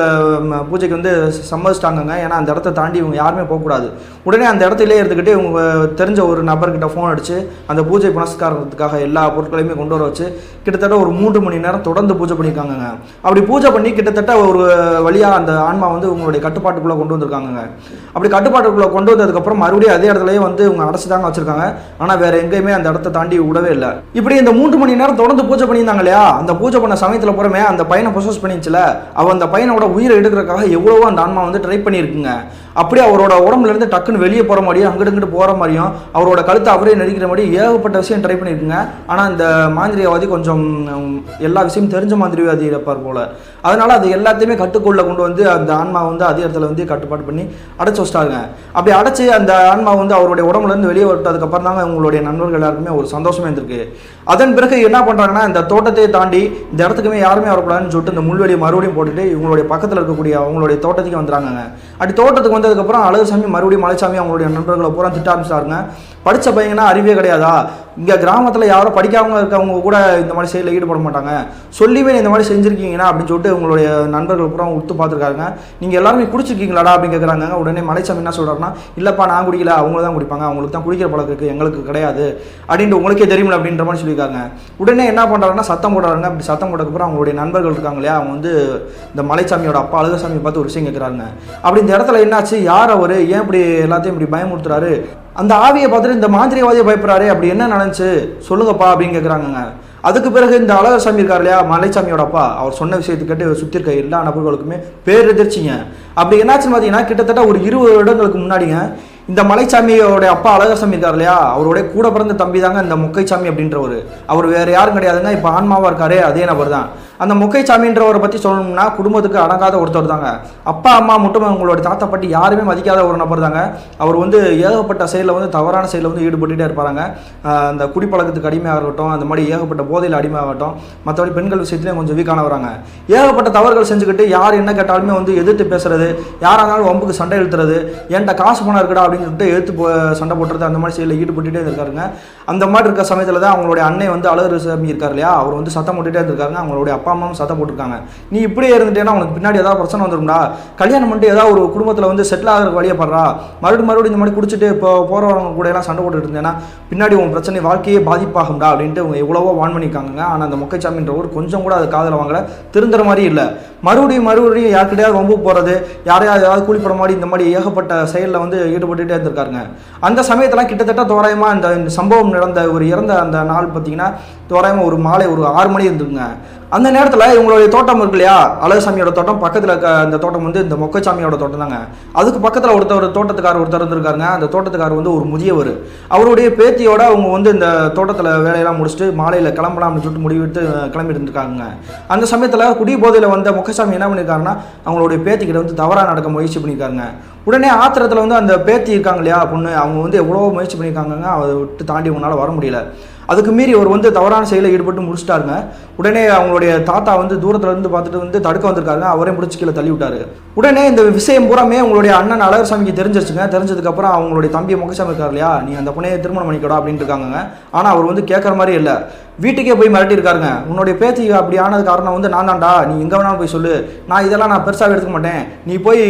Speaker 1: பூஜைக்கு வந்து சம்மதிச்சிட்டாங்கங்க. ஏன்னா அந்த இடத்த தாண்டி இவங்க யாருமே போகக்கூடாது. உடனே அந்த இடத்திலே இருந்துக்கிட்டு இவங்க தெரிஞ்ச ஒரு நபர்கிட்ட ஃபோன் அடித்து அந்த பூஜை புனஸ்காரத்துக்காக எல்லா பொருட்களையுமே கொண்டு வர வச்சு கிட்டத்தட்ட ஒரு மூன்று மணி நேரம் தொடர்ந்து பூஜை பண்ணியிருக்காங்கங்க. அப்படி பூஜை பண்ணி கிட்டத்தட்ட ஒரு வழியாக அந்த ஆன்மா வந்து உங்களுடைய கட்டுப்பாட்டுக்குள்ளே கொண்டு வந்திருக்காங்கங்க. அப்படி கட்டுப்பாட்டுக்குள்ளே கொண்டு வந்ததுக்கப்புறம் மறுபடியும் அதே இடத்துலயே வந்து இவங்க அடைச்சு தாங்க வச்சிருக்காங்க. ஆனால் வேற எங்கேயுமே அந்த இடத்த தாண்டி விடவே இல்லை. இப்படி இந்த மூன்று மணி நேரம் தொடர்ந்து பூஜை பண்ணியிருந்தாங்க இல்லையா? அந்த பூஜை பண்ண சமயத்தில் அப்புறமே அந்த பையனை ப்ரொசஸ் பண்ணிச்சுல அவன் அந்த பையனோட உயிரை எடுக்கிறதுக்காக எவ்வளவோ அந்த ஆன்மா வந்து ட்ரை பண்ணியிருக்குங்க. அப்படியே அவரோட உடம்புல இருந்து டக்குன்னு வெளியே போகிற மாதிரியும் அங்கிட்டு இங்கிட்டு போகிற மாதிரியும் அவரோட கழுத்தை அவரே நடிக்கிற மாதிரி ஏகப்பட்ட விஷயம் ட்ரை பண்ணியிருக்குங்க. ஆனால் இந்த மாந்திரியவாதி கொஞ்சம் எல்லா விஷயமும் தெரிஞ்ச மாந்திரியவாதி இருப்பார் போல. அதனால அது எல்லாத்தையுமே கட்டுக்குள்ள கொண்டு வந்து அந்த ஆன்மா வந்து அதே இடத்துல வந்து கட்டுப்பாடு பண்ணி அடைச்சி வச்சிட்டாங்க அப்படி அடைச்சு அந்த ஆன்மா வந்து அவருடைய உடம்புல இருந்து வெளியே விட்டதுக்கப்புறம் தாங்க உங்களுடைய நண்பர்கள் எல்லாருக்குமே ஒரு சந்தோஷமே இருந்திருக்கு. அதன் பிறகு என்ன பண்ணுறாங்கன்னா இந்த தோட்டத்தை தாண்டி இந்த இடத்துக்குமே யாருமே வரக்கூடாதுன்னு சொல்லிட்டு இந்த முள்வெளியை மறுபடியும் போட்டுட்டு இவங்களுடைய பக்கத்தில் இருக்கக்கூடிய அவங்களுடைய தோட்டத்துக்கு வந்துடுறாங்கங்க. அப்படி தோட்டத்துக்கு வந்ததுக்கப்புறம் அழகுசாமி மறுபடியும் மலைசாமி அவங்களுடைய நண்பர்களை பூரா திட்ட ஆரம்பிச்சாருங்க படித்த பையங்கன்னா அறிவே கிடையாதா? இங்கே கிராமத்தில் யாரோ படிக்காம இருக்கவங்க கூட இந்த மாதிரி செயலில் ஈடுபட மாட்டாங்க. சொல்லிவே இந்த மாதிரி செஞ்சுருக்கீங்கன்னா அப்படின்னு சொல்லிட்டு உங்களுடைய நண்பர்கள் கூட உத்து பார்த்துருக்காங்க. நீங்கள் எல்லாருமே குடிச்சிருக்கீங்களாடா அப்படின்னு கேட்குறாங்க உடனே மலைசாமி என்ன சொல்கிறாருன்னா இல்லைப்பா நான் குடிக்கல. அவங்க தான் குடிப்பாங்க. அவங்களுக்கு தான் குடிக்கிற பழக்கம் இருக்குது எங்களுக்கு கிடையாது. அப்படின்ட்டு உங்களுக்கே தெரியுமில்ல அப்படின்ற மாதிரி சொல்லியிருக்காங்க. உடனே என்ன பண்ணுறாருன்னா சத்தம் போடுறாங்க அப்படி சத்தம் போட்டதுக்கப்புறம் அவங்களுடைய நண்பர்கள் இருக்காங்க இல்லையா? அவங்க வந்து இந்த மலைச்சாமியோட அப்பா அழகசாமியை பார்த்து ஒரு விஷயம் கேட்குறாங்க அப்படி இந்த இடத்துல என்னாச்சு? யார் அவர்? ஏன் இப்படி எல்லாத்தையும் இப்படி பயமுறுத்துறாரு? அந்த ஆவியை பார்த்துட்டு இந்த மாந்திரியவாதியை பயப்படுறாரு அப்படி என்ன நினச்சி சொல்லுங்கப்பா அப்படின்னு கேட்குறாங்கங்க அதுக்கு பிறகு இந்த அழகசாமி இருக்கார் இல்லையா மலைசாமியோட அப்பா அவர் சொன்ன விஷயத்தை கேட்டு சுற்றி இருக்க எல்லா நபர்களுக்குமே பேர் எதிர்ச்சிங்க. அப்படி என்னாச்சுன்னு பார்த்தீங்கன்னா கிட்டத்தட்ட ஒரு இருபது வருடங்களுக்கு முன்னாடிங்க இந்த மலைச்சாமியோட அப்பா அழகசாமி இருக்கார் இல்லையா அவருடைய கூட பிறந்த தம்பி தாங்க இந்த முக்கைச்சாமி அப்படின்றவர். அவர் வேறு யாரும் கிடையாதுங்க இப்போ ஆன்மாவாக இருக்காரே அதே நபர் தான் அந்த முக்கைச்சாமின்றவரை பற்றி சொல்லணும்னா குடும்பத்துக்கு அடங்காத ஒருத்தர் தாங்க. அப்பா அம்மா மட்டும் அவங்களோட தாத்தா பாட்டி யாருமே மதிக்காத ஒரு நபர் தாங்க. அவர் வந்து ஏகப்பட்ட செயலில் வந்து தவறான செயலில் வந்து ஈடுபட்டுகிட்டே இருப்பாங்க அந்த குடிப்பழக்கத்துக்கு அடிமையாகட்டும் அந்த மாதிரி ஏகப்பட்ட போதையில் அடிமையாகட்டும் மற்றபடி பெண்கள் விஷயத்துலையும் கொஞ்சம் வீக்கான வராங்க ஏகப்பட்ட தவறுகள் செஞ்சுக்கிட்டு யார் என்ன கேட்டாலுமே வந்து எதிர்த்து பேசுறது யாராக இருந்தாலும் வம்புக்கு சண்டை இழுத்துறது என்கிட்ட காசு பணம் இருக்குடா? அப்படின்னு சொல்லிட்டு எதிர்த்து சண்டை போட்டுறது அந்த மாதிரி செயலில் ஈடுபட்டுகிட்டே இருக்காருங்க. அந்த மாதிரி இருக்க சமயத்தில் தான் அவங்களுடைய அன்னை வந்து அழகு சாமி இருக்கார் இல்லையா? அவர் வந்து சத்தம் போட்டுகிட்டே இருந்திருக்காங்க. அவங்களுடைய அப்பா அம்மாவும் சத்தம் போட்டிருக்காங்க. நீ இப்படியே இருந்துட்டேன்னா உனக்கு பின்னாடி ஏதாவது பிரச்சனை வந்துரும்டா. கல்யாணம் பண்ணிட்டு ஏதாவது ஒரு குடும்பத்தில் வந்து செட்டில் ஆகிற வழியை படுறா. மறுபடியும் மறுபடியும் இந்த மாதிரி குடிச்சிட்டு இப்போ போகிறவங்க கூட எல்லாம் சண்டை போட்டுட்டு இருந்தேன்னா பின்னாடி உன் பிரச்சனை வாழ்க்கையே பாதிப்பாகும்டா அப்படின்ட்டு அவங்க எவ்வளவோ வான் பண்ணியிருக்காங்க ஆனால் அந்த மொக்கைச்சாமின்றவர் கொஞ்சம் கூட அது காதில் வாங்கல. திருந்துற மாதிரி இல்லை. மறுபடியும் மறுபடியும் யார்கிட்டயாவது வம்பு போகிறது யாரையாவது ஏதாவது கூலிப்பட மாதிரி இந்த மாதிரி ஏகப்பட்ட செயலில் வந்து ஈடுபட்டுட்டே இருந்திருக்காருங்க. அந்த சமயத்தெல்லாம் கிட்டத்தட்ட தோராயமாக இந்த இந்த சம்பவம் இறந்த ஒரு இறந்த அந்த நாள் பார்த்தீங்கன்னா தோராயமாக ஒரு மாலை ஒரு ஆறு மணி இருந்துங்க அந்த நேரத்தில் இவங்களுடைய தோட்டம் இருக்கு இல்லையா? அழகுசாமியோட தோட்டம் பக்கத்தில் இருக்க அந்த தோட்டம் வந்து இந்த மொக்கச்சாமியோட தோட்டம் தாங்க. அதுக்கு பக்கத்தில் ஒருத்தர் தோட்டத்துக்கார் ஒருத்தர் இருந்திருக்காருங்க. அந்த தோட்டத்துக்கார் வந்து ஒரு முதியவர். அவருடைய பேத்தியோட அவங்க வந்து இந்த தோட்டத்தில் வேலையெல்லாம் முடிச்சுட்டு மாலையில் கிளம்பலாம்னு சொல்லிட்டு முடிவெடுத்து கிளம்பி இருந்திருக்காங்க அந்த சமயத்தில் குடிபோதையில் வந்த மொக்கசாமி என்ன பண்ணியிருக்காருன்னா அவங்களுடைய பேத்திக்கிட்ட வந்து தவறாக நடக்க முயற்சி பண்ணியிருக்காங்க உடனே ஆத்திரத்தில் வந்து அந்த பேத்தி இருக்காங்க இல்லையா பொண்ணு அவங்க வந்து எவ்வளோ முயற்சி பண்ணியிருக்காங்க அதை விட்டு தாண்டி உங்களால் வர முடியல. அதுக்கு மீறி அவர் வந்து தவறான செயலில் ஈடுபட்டு முடிச்சிட்டாருங்க. உடனே அவங்களுடைய தாத்தா வந்து தூரத்துல இருந்து பார்த்துட்டு வந்து தடுக்க வந்திருக்காருங்க. அவரே முடிச்சு கீழே தள்ளி விட்டாரு. உடனே இந்த விஷயம் பூராமே உங்களுடைய அண்ணன் அழகர்சாமிக்கு தெரிஞ்சிருச்சுங்க. தெரிஞ்சதுக்கப்புறம் அவங்களுடைய தம்பி முகசாமி இருக்கார் இல்லையா? நீ அந்த பொண்ணையை திருமணம் பண்ணிக்கடா அப்படின்ட்டு இருக்காங்க ஆனால் அவர் வந்து கேட்குற மாதிரி இல்லை. வீட்டுக்கே போய் மிரட்டியிருக்காருங்க உன்னுடைய பேத்தி அப்படி ஆனது காரணம் வந்து நான் தான்டா. நீ எங்கே வேணாலும் போய் சொல்லு. நான் இதெல்லாம் நான் பெருசாக எடுத்துக்க மாட்டேன். நீ போய்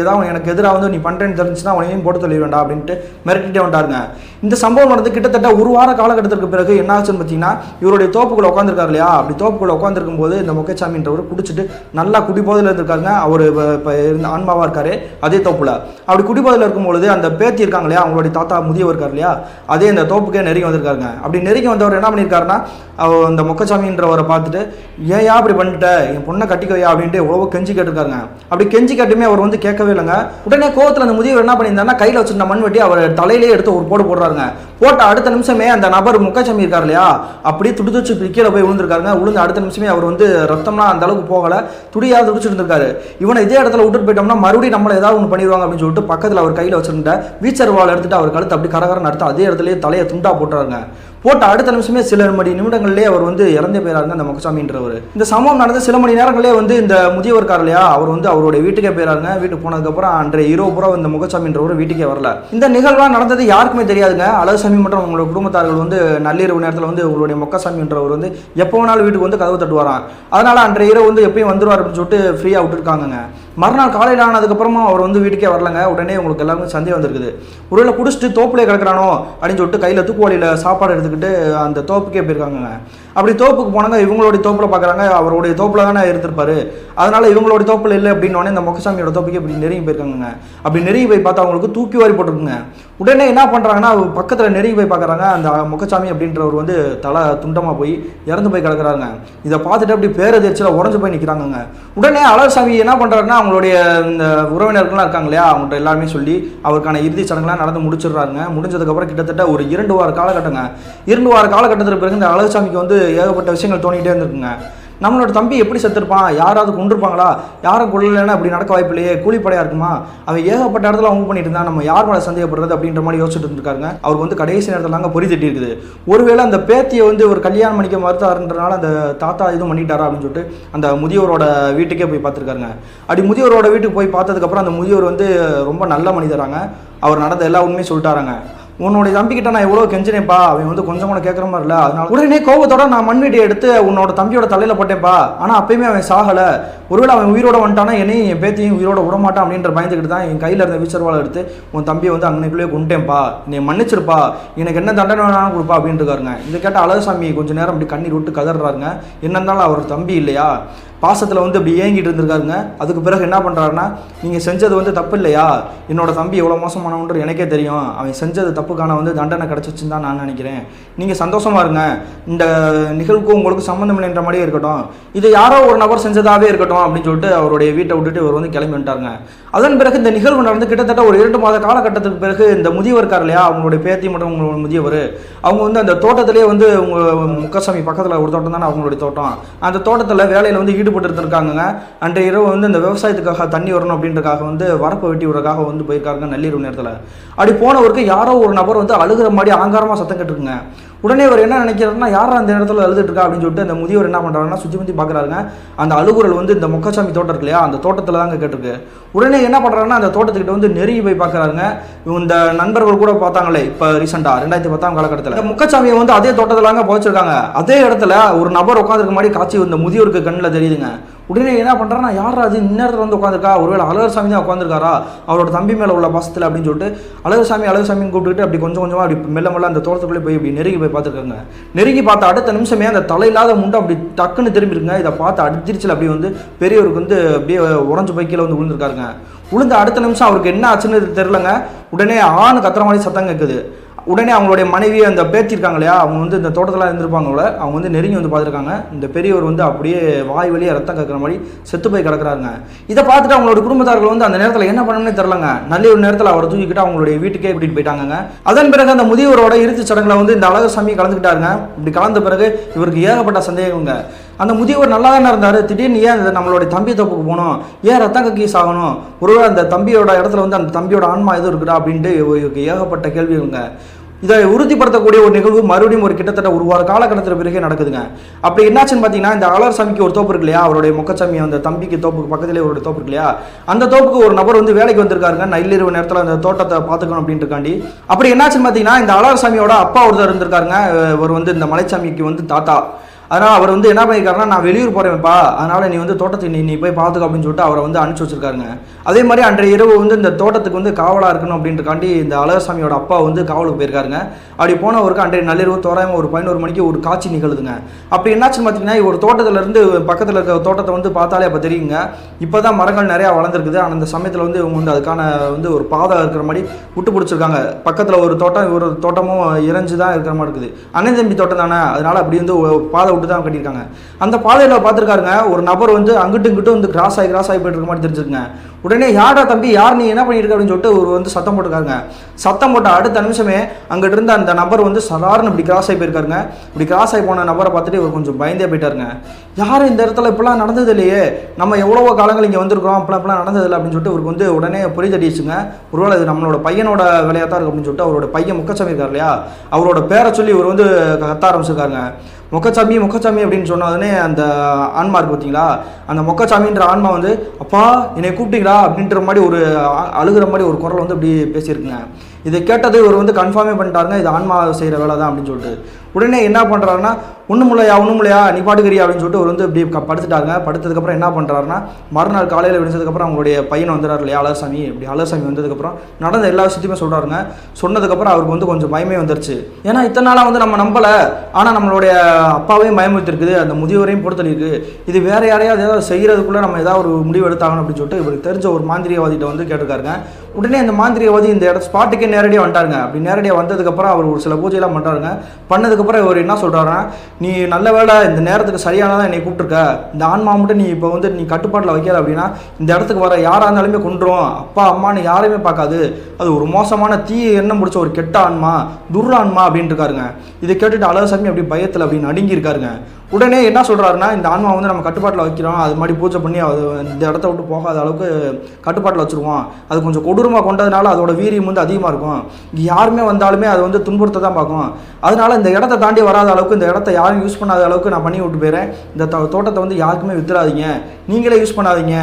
Speaker 1: ஏதாவது எனக்கு எதிராக வந்து நீ பண்ணுறேன்னு தெரிஞ்சுன்னா உனையும் போட்டு தள்ளி வேண்டாம் அப்படின்ட்டு மிரட்டிட்டே வந்தாருங்க இந்த சம்பவம் நடந்து கிட்டத்தட்ட ஒரு வார காலகட்டத்திற்கு பிறகு என்ன ஆச்சுன்னு பார்த்தீங்கன்னா இவருடைய தோப்புக்குள்ள உட்காந்துருக்காரு இல்லையா? அப்படி தோப்புக்குள்ள உட்காந்துருக்கும் போது இந்த முக்கச்சாமின்றவர் குடிச்சிட்டு நல்லா குடிபோதையில் இருந்திருக்காருங்க. அவர் இப்போ இருந்த ஆன்மாவாக இருக்காரு அதே தோப்புல. அப்படி குடிபோதையில் இருக்கும்பொழுது அந்த பேத்தி இருக்காங்க இல்லையா? அவங்களுடைய தாத்தா முதியவர் இருக்கார் இல்லையா? அதே அந்த தோப்புக்கே நெருங்கி வந்திருக்காருங்க. அப்படி நெருங்கி வந்தவர் என்ன பண்ணியிருக்காருன்னா அவர் அந்த மொக்கசாமின்றவரை பார்த்துட்டு ஏன் அப்படி பண்ணிட்ட? என் பொண்ணை கட்டிக்கவையா அப்படின்ட்டு எவ்வளவோ கெஞ்சி கேட்டிருக்காருங்க. அப்படி கெஞ்சி கேட்டுமே அவர் வந்து கேட்கவே இல்லைங்க. உடனே கோவத்தில் அந்த முதியவர் என்ன பண்ணியிருந்தாருன்னா கையில் வச்சிருந்த மண் வெட்டி அவர் தலையிலே எடுத்து ஒரு போடு போடுறாருங்க. போட்ட அடுத்த நிமிஷமே அந்த நபர் முக்காச்சாமி இருக்கார் இல்லையா? அப்படியே துடி துடிச்சு கீழே போய் விழுந்திருக்காருங்க. விழுந்த அடுத்த நிமிஷமே அவர் வந்து ரத்தம்லாம் அந்த அளவுக்கு போகல. துடியா துடிச்சிட்டு இருந்திருக்காரு இவனை இதே இடத்துல விட்டுட்டு போயிட்டோம்னா மறுபடியும் நம்மளை ஏதாவது ஒன்று பண்ணிடுவாங்க அப்படின்னு சொல்லிட்டு பக்கத்தில் அவர் கையில் வச்சிருந்த வீச்சர் வாள் எடுத்துட்டு அவர் கழுத்து அப்படி கரகரன்னு அடுத்து அதே இடத்துலயே தலையை துண்டா போட்டுறாருங்க. போட்ட அடுத்த நிமிஷமே சில மணி நிமிடங்கள்லேயே அவர் வந்து இறந்தே போயிறாருங்க அந்த முகசாமின்றவர் இந்த சம்பவம் நடந்து சில மணி நேரங்களே வந்து இந்த முதியவர் இருக்கார் இல்லையா அவர் வந்து அவருடைய வீட்டுக்கே போயிறாருங்க. வீட்டுக்கு போனதுக்கப்புறம் அன்றைய இரவு பூரா இந்த முகசாமின்றவர் வீட்டுக்கே வரல. இந்த நிகழ்வாக நடந்தது யாருக்குமே தெரியாதுங்க. அழகுசாமி மற்றும் உங்களோட குடும்பத்தார்கள் வந்து நள்ளிரவு நேரத்தில் வந்து உங்களுடைய முக்கசாமின்றவர் வந்து எப்போ வேணாலும் வீட்டுக்கு வந்து கதவு தட்டுவாராம். அதனால் அன்றைய இரவு வந்து எப்பயும் வந்துருவார் அப்படின்னு சொல்லிட்டு ஃப்ரீயாக விட்டுருக்காங்க மறுநாள் காலையில் ஆனதுக்கப்புறமா அவர் வந்து வீட்டுக்கே வரலங்க. உடனே உங்களுக்கு எல்லாருமே சந்தேகம் வந்திருக்குது. ஒருவேளை குடிச்சிட்டு தோப்புலேயே கிடக்குறானோ அப்படின்னு சொல்லிட்டு கையில் தூக்குவாளியில் சாப்பாடு எடுத்துக்கிட்டு அந்த தோப்புக்கே போயிருக்காங்க அப்படி தோப்புக்கு போனாங்க இவங்களுடைய தோப்பில் பார்க்குறாங்க அவருடைய தோப்பில் தானே இருந்திருப்பாரு. அதனால இவங்களுடைய தோப்பில் இல்லை அப்படின்னோடனே இந்த முகசாமியோட தோப்புக்கு இப்படி நெருங்கி போயிருக்காங்க அப்படி நெருங்கி போய் பார்த்தா அவங்களுக்கு தூக்கி வாரி போட்டிருக்குங்க. உடனே என்ன பண்ணுறாங்கன்னா பக்கத்தில் நெருங்கி போய் பார்க்குறாங்க அந்த முகசாமி அப்படின்றவர் வந்து தலை துண்டமாக போய் இறந்து போய் கிடக்குறாங்க இதை பார்த்துட்டு அப்படி பேரதிர்ச்சியில் உடஞ்சு போய் நிற்கிறாங்கங்க உடனே அழகசாமி என்ன பண்ணுறாருன்னா அவங்களுடைய இந்த உறவினர்கள்லாம் இருக்காங்க இல்லையா அவங்கள்ட்ட எல்லாருமே சொல்லி அவருக்கான இறுதிச் சடங்குலாம் நடந்து முடிச்சிடுறாங்க முடிஞ்சதுக்கப்புறம் கிட்டத்தட்ட ஒரு இரண்டு வார காலகட்டங்க. இரண்டு வார காலகட்டத்தில் பிறகு இந்த அழகசாமிக்கு வந்து ஏகப்பட்ட விஷயங்கள் தோணிக்கிட்டே இருந்திருக்குங்க. நம்மளோட தம்பி எப்படி செத்துருப்பான்? யாராவது கொண்டிருப்பாங்களா யாரும் கொள்ளலைன்னா அப்படி நடக்க வாய்ப்பு இல்லையே. கூலிப்படையா இருக்குமா? அவன் ஏகப்பட்ட இடத்துல அவங்க பண்ணிட்டு இருந்தான். நம்ம யார் மேலே சந்தேகப்படுறது அப்படின்ற மாதிரி யோசிச்சுட்டு இருந்திருக்காங்க அவருக்கு வந்து கடைசி நேரத்தில் தாங்க பொறி தட்டி இருக்குது ஒருவேளை அந்த பேத்தியை வந்து ஒரு கல்யாணம் பண்ணிக்க மறுத்தாருன்றனால அந்த தாத்தா இதுவும் பண்ணிட்டாரா அப்படின்னு சொல்லிட்டு அந்த முதியோரோட வீட்டுக்கே போய் பார்த்துருக்காருங்க. அப்படி முதியோரோட வீட்டுக்கு போய் பார்த்ததுக்கப்புறம் அந்த முதியோர் வந்து ரொம்ப நல்ல மனிதராங்க. அவர் நடந்த எல்லா உண்மையும் சொல்லிட்டாராங்க. உன்னோட தம்பிக்கிட்ட நான் எவ்வளோ கெஞ்சினேப்பா அவன் வந்து கொஞ்சம் கூட கேட்குற மாதிரி இல்லை. அதனால உடனே கோபத்தோட நான் மண்வெட்டி எடுத்து உன்னோட தம்பியோட தலையில் போட்டேன்ப்பா ஆனால் அப்பயுமே அவன் சாகலை. ஒருவேளை அவன் உயிரோட வந்துட்டானா என்னையும் என் பேத்தியும் உயிரோட விட மாட்டான் அப்படின்ற பயந்துக்கிட்டு தான் என் கையில் இருந்த வீச்சர்வாளை எடுத்து உன் தம்பியை வந்து அன்னைக்குள்ளே கொண்டேன்ப்பா நீ மன்னிச்சிருப்பா. எனக்கு என்ன தண்டனை வேணாலும் கொடுப்பா அப்படின்ட்டு இருக்காருங்க. இதை கேட்ட அழகுசாமி கொஞ்சம் நேரம் அப்படி கண்ணீர் விட்டு கதறாருங்க. என்ன இருந்தாலும் அவர் தம்பி இல்லையா? பாசத்தில் வந்து அப்படி ஏங்கிட்டு இருந்திருக்காருங்க. அதுக்கு பிறகு என்ன பண்ணுறாருன்னா நீங்கள் செஞ்சது வந்து தப்பு இல்லையா என்னோட தம்பி எவ்வளோ மோசமானவன்று எனக்கே தெரியும். அவன் செஞ்சது தப்புக்கான வந்து தண்டனை கிடச்சிச்சுன்னு தான் நான் நினைக்கிறேன். நீங்கள் சந்தோஷமா இருங்க. இந்த நிகழ்வுக்கு உங்களுக்கு சம்மந்தம் இல்லைன்ற மாதிரியே இருக்கட்டும். இது யாரோ ஒரு நபர் செஞ்சதாகவே இருக்கட்டும் அப்படின்னு சொல்லிட்டு அவருடைய வீட்டை விட்டுட்டு இவர் வந்து கிளம்பி வந்துட்டாருங்க. அதன் பிறகு இந்த நிகழ்வு நடந்து கிட்டத்தட்ட ஒரு இரண்டு மாத காலகட்டத்துக்கு பிறகு இந்த முதியவர் இருக்கார் இல்லையா? அவங்களுடைய பேத்தி மற்றும் உங்களோட முதியவர். அவங்க வந்து அந்த தோட்டத்திலேயே வந்து உங்க முக்கசாமி பக்கத்தில் ஒரு தோட்டம் தானே அவங்களுடைய தோட்டம். அந்த தோட்டத்தில் வேலையில் வந்து ஈடுபட்டு இருந்திருக்காங்க அன்றைய இரவு வந்து இந்த விவசாயத்துக்காக தண்ணி வரணும் அப்படின்றக்காக வந்து வரப்பை வெட்டி விடுறக்காக வந்து போயிருக்காங்க நள்ளிரவு நேரத்தில். அப்படி போனவருக்கு யாரோ ஒரு நபர் வந்து அழுகிற மாதிரி ஆங்காரமாக சத்தம் கேட்டுருக்குங்க. உடனே அவர் என்ன நினைக்கிறாருன்னா யாரா அந்த இடத்துல அழுதுட்டு இருக்கா? அப்படின்னு சொல்லிட்டு அந்த முதியவர் என்ன பண்ணுறாருன்னா சுற்றி முந்தி பார்க்குறாருங்க அந்த அழுகுரல் வந்து இந்த முக்கசாமி தோட்டம் இருக்கு இல்லையா அந்த தோட்டத்தில் தாங்க கேட்டிருக்கு. உடனே என்ன பண்ணுறாங்கன்னா அந்த தோட்டத்துக்கிட்ட வந்து நெருங்கி போய் பார்க்குறாருங்க. இந்த நண்பர்கள் கூட பார்த்தாங்களே இப்போ ரீசெண்டாக ரெண்டாயிரத்தி பத்தாம் காலகட்டத்தில். இந்த வந்து அதே தோட்டத்தில் தாங்க புதைச்சிருக்காங்க. அதே இடத்துல ஒரு நபர் உட்காந்துருக்க மாதிரி காட்சி இந்த முதியோருக்கு கண்ணில் தெரியுதுங்க. உடனே என்ன பண்ணுறாருன்னா யார் அது இந்நேரத்தில் வந்து உட்காந்துருக்கா ஒருவேளை அழகர்சாமி தான் உட்காந்துருக்காரா அவரோட தம்பி மேலே உள்ள பாசத்தில் அப்படின்னு சொல்லிட்டு அழகர் சாமி அழகர் சாமின்னு கூப்பிட்டுட்டு அப்படி கொஞ்சம் கொஞ்சமாக அப்படி மெல்ல மெல்ல அந்த தோட்டத்துக்குள்ளே போய் இப்படி நெருங்கி போய் பார்த்துருக்காங்க. நெருங்கி பார்த்த அடுத்த நிமிஷமே அந்த தலையில்லாத முண்டை அப்படி டக்குன்னு திரும்பிருக்குங்க. இதை பார்த்து அடிச்சிருச்சில் அப்படி வந்து பெரியவருக்கு வந்து அப்படியே உடஞ்சு போய் கீழே வந்து விழுந்திருக்காருங்க. விழுந்த அடுத்த நிமிஷம் அவருக்கு என்ன ஆச்சுன்னு தெரிலங்க உடனே ஆண் கத்துற மாதிரி சத்தம் கேட்குது. உடனே அவங்களுடைய மனைவி அந்த பேத்தி இருக்காங்க இல்லையா? அவங்க வந்து இந்த தோட்டத்தில் இருந்திருப்பாங்கள அவங்க வந்து நெருங்கி வந்து பார்த்துருக்காங்க. இந்த பெரியவர் வந்து அப்படியே வாய் வழியாக ரத்தம் கக்கிற மாதிரி செத்து போய் கிடக்குறாருங்க. இதை பார்த்துட்டு அவங்களோட குடும்பத்தார்கள் வந்து அந்த நேரத்தில் என்ன பண்ணணும்னே தெரிலங்க நல்ல ஒரு நேரத்தில் அவரை தூக்கிக்கிட்டு அவங்களுடைய வீட்டுக்கே கூட்டிட்டு போயிட்டாங்க அதன் பிறகு அந்த முதியவரோட இறுதிச் சடங்கில் வந்து இந்த அழகசாமி கலந்துக்கிட்டாருங்க. இப்படி கலந்த பிறகு இவருக்கு ஏகப்பட்ட சந்தேகங்க. அந்த முதியவர் நல்லா தானே இருந்தார்? திடீர்னு ஏன் இந்த நம்மளுடைய தம்பி தப்புக்கு போகணும் ஏன் ரத்தம் கக்கீஸ் ஆகணும் ஒருவேளை அந்த தம்பியோட இடத்துல வந்து அந்த தம்பியோட ஆன்மா எதுவும் இருக்குதா? அப்படின்ட்டு இவருக்கு ஏகப்பட்ட இவங்க இதை உறுதிப்படுத்தக்கூடிய ஒரு நிகழ்வு மறுபடியும் ஒரு கிட்டத்தட்ட ஒரு வார காலகட்டத்தில் பிறகு நடக்குதுங்க. அப்படி என்னாச்சுன்னு பார்த்தீங்கன்னா இந்த அலர்சாமிக்கு ஒரு தோப்பு இருக்கு இல்லையா அவருடைய முக்கச்சாமி அந்த தம்பிக்கு தோப்புக்கு பக்கத்திலே ஒரு தோப்பு இருக்கு இல்லையா அந்த தோப்புக்கு ஒரு நபர் வந்து வேலைக்கு வந்திருக்காருங்க. நள்ளிரவு நேரத்தில் அந்த தோட்டத்தை பார்த்துக்கணும் அப்படின்றக்காண்டி அப்படி என்னாச்சுன்னு பார்த்தீங்கன்னா இந்த அலர்சாமியோட அப்பா ஒருத்தர் இருந்திருக்காருங்க. அவர் வந்து இந்த மலைச்சாமிக்கு வந்து தாத்தா. அதனால் அவர் வந்து என்ன பண்ணியிருக்காருன்னா நான் வெளியூர் போகிறேன்ப்பா அதனால் நீ வந்து தோட்டத்துக்கு நீ நீ போய் பார்த்துக்க அப்படின்னு சொல்லிட்டு அவரை வந்து அனுப்பிச்சி வச்சிருக்காருங்க. அதே மாதிரி அன்றைய இரவு வந்து இந்த தோட்டத்துக்கு வந்து காவலாக இருக்கணும் அப்படின்றக்காண்டி இந்த அழகசாமியோட அப்பா வந்து காவலுக்கு போயிருக்காருங்க. அப்படி போனவருக்கு அன்றைய நள்ளிரவு தோராயமாக ஒரு பதினோரு மணிக்கு ஒரு காட்சி நிகழுதுங்க. அப்படி என்னாச்சுன்னு பார்த்தீங்கன்னா ஒரு தோட்டத்துல இருந்து பக்கத்தில் இருக்க தோட்டத்தை வந்து பார்த்தாலே அப்போ தெரியுங்க. இப்போ தான் மரங்கள் நிறையா வளர்ந்துருக்குது. ஆனால் அந்த சமயத்தில் வந்து இவங்க வந்து அதுக்கான வந்து ஒரு பாதை இருக்கிற மாதிரி விட்டு பிடிச்சிருக்காங்க. பக்கத்தில் ஒரு தோட்டம் ஒரு தோட்டமும் இறைஞ்சு தான் இருக்கிற மாதிரி இருக்குது. அண்ணன் தம்பி தோட்டம் தானே? அதனால் அப்படி வந்து பாதை விட்டு தான் கட்டியிருக்காங்க. அந்த பாதையில் பார்த்துருக்காருங்க ஒரு நபர் வந்து அங்கிட்டும் இங்கிட்டும் வந்து கிராஸ் ஆகி கிராஸ் ஆகி போயிட்டு இருக்க மாதிரி தெரிஞ்சிருக்குங்க. உடனே யாரா தம்பி யார் நீ என்ன பண்ணியிருக்க அப்படின்னு சொல்லிட்டு ஒரு வந்து சத்தம் போட்டுருக்காங்க சத்தம் போட்ட அடுத்த நிமிஷமே அங்கிட்டு இருந்த அந்த நபர் வந்து சதாரண இப்படி கிராஸ் ஆகி போயிருக்காருங்க. இப்படி கிராஸ் ஆகி போன நபரை பார்த்துட்டு இவர் கொஞ்சம் பயந்தே போயிட்டாருங்க. யாரும் இந்த இடத்துல இப்படிலாம் நடந்தது இல்லையே? நம்ம எவ்வளவோ காலங்கள் இங்கே வந்திருக்கிறோம் இப்படிலாம் இப்பெல்லாம் நடந்தது இல்லை அப்படின்னு சொல்லிட்டு இவருக்கு வந்து உடனே புரிதடிச்சுங்க ஒருவேளை இது நம்மளோட பையனோட வேலையாக தான் இருக்கு அப்படின்னு சொல்லிட்டு அவரோட பையன் முக்கச்சாமி இருக்கார் இல்லையா? அவரோட பேரை சொல்லி இவர் வந்து கத்த ஆரம்பிச்சிருக்காருங்க. மொக்கச்சாமி மொக்கச்சாமி அப்படின்னு சொன்ன உடனே அந்த ஆன்மா இருக்கு பார்த்தீங்களா அந்த மொக்கச்சாமின்ற ஆன்மா வந்து அப்பா என்னை கூப்பிட்டீங்களா? அப்படின்ற மாதிரி ஒரு அழுகிற அழுகுற மாதிரி ஒரு குரல் வந்து அப்படி பேசியிருக்குங்க. இதை கேட்டது இவர் வந்து கன்ஃபார்மே பண்ணிட்டாருங்க இது ஆன்மா செய்கிற வேலை தான் அப்படின்னு சொல்லிட்டு. உடனே என்ன பண்ணுறாருன்னா ஒன்றும் இல்லையா ஒன்றும் இல்லையா நீ பாட்டுக்கிறியா? அப்படின்னு சொல்லிட்டு அவர் வந்து இப்படி க- படுத்துட்டாங்க. படுத்ததுக்கப்புறம் என்ன பண்ணுறாருன்னா மறுநாள் காலையில் விழுந்ததுக்கப்புறம் அவங்களுடைய பையன் வந்துடுறாரு இல்லையா அழகசாமி. இப்படி அழகசாமி வந்ததுக்கப்புறம் நடந்த எல்லா விஷயத்தையுமே சொல்கிறாருங்க சொன்னதுக்கப்புறம் அவருக்கு வந்து கொஞ்சம் பயமே வந்துருச்சு. ஏன்னா இத்தனை நாளாக வந்து நம்ம நம்பலை. ஆனால் நம்மளுடைய அப்பாவையும் பயமுறுத்திருக்குது. அந்த முதியோரையும் பொறுத்தலிருக்கு இது வேறு யாரையாவது ஏதாவது செய்கிறதுக்குள்ளே நம்ம ஏதாவது ஒரு முடிவு எடுத்தாகணும் அப்படின்னு சொல்லிட்டு இவருக்கு தெரிஞ்ச ஒரு மாந்திரியவாதிகிட்ட வந்து கேட்டிருக்காருங்க. உடனே அந்த மாந்திரியவாதி இந்த இட ஸ்பாட்டுக்கே நேரடியாக வந்துட்டாருங்க. அப்படி நேரடியாக வந்ததுக்கப்புறம் அவர் ஒரு சில பூஜையெல்லாம் பண்ணுறாருங்க பண்ணதுக்கப்புறம் இவர் என்ன சொல்கிறாருன்னா நீ நல்ல வேலை இந்த நேரத்துக்கு சரியானதான் என்னை கூப்பிட்டுருக்க. இந்த ஆன்மா மட்டும் நீ இப்போ வந்து நீ கட்டுப்பாட்டில் வைக்காத அப்படின்னா இந்த இடத்துக்கு வர யாராக இருந்தாலுமே கொண்டுரும் அப்பா அம்மான்னு யாரையுமே பார்க்காது. அது ஒரு மோசமான தீ எண்ணம் முடிச்ச ஒரு கெட்ட ஆன்மா துர் ஆன்மா அப்படின்ட்டு இருக்காருங்க. இதை கேட்டுட்டு அழகசாமி அப்படி பயத்தில் அப்படின்னு அடுங்கியிருக்காருங்க உடனே என்ன சொல்கிறாருன்னா இந்த ஆன்மா வந்து நம்ம கட்டுப்பாட்டில் வைக்கிறோம். அது மாதிரி பூஜை பண்ணி அது இந்த இடத்த விட்டு போகாத அளவுக்கு கட்டுப்பாட்டில் வச்சுருவோம். அது கொஞ்சம் கொடூரமாக கொண்டதுனால அதோட வீரியம் வந்து அதிகமாக இருக்கும். இங்கே யாருமே வந்தாலுமே அது வந்து துன்புறுத்த தான் பார்க்கும். அதனால இந்த இடத்த தாண்டி வராத அளவுக்கு இந்த இடத்த யாரும் யூஸ் பண்ணாத அளவுக்கு நான் பண்ணி விட்டு போயிறேன். இந்த தோட்டத்தை வந்து யாருக்குமே வித்துறாதீங்க. நீங்களே யூஸ் பண்ணாதீங்க.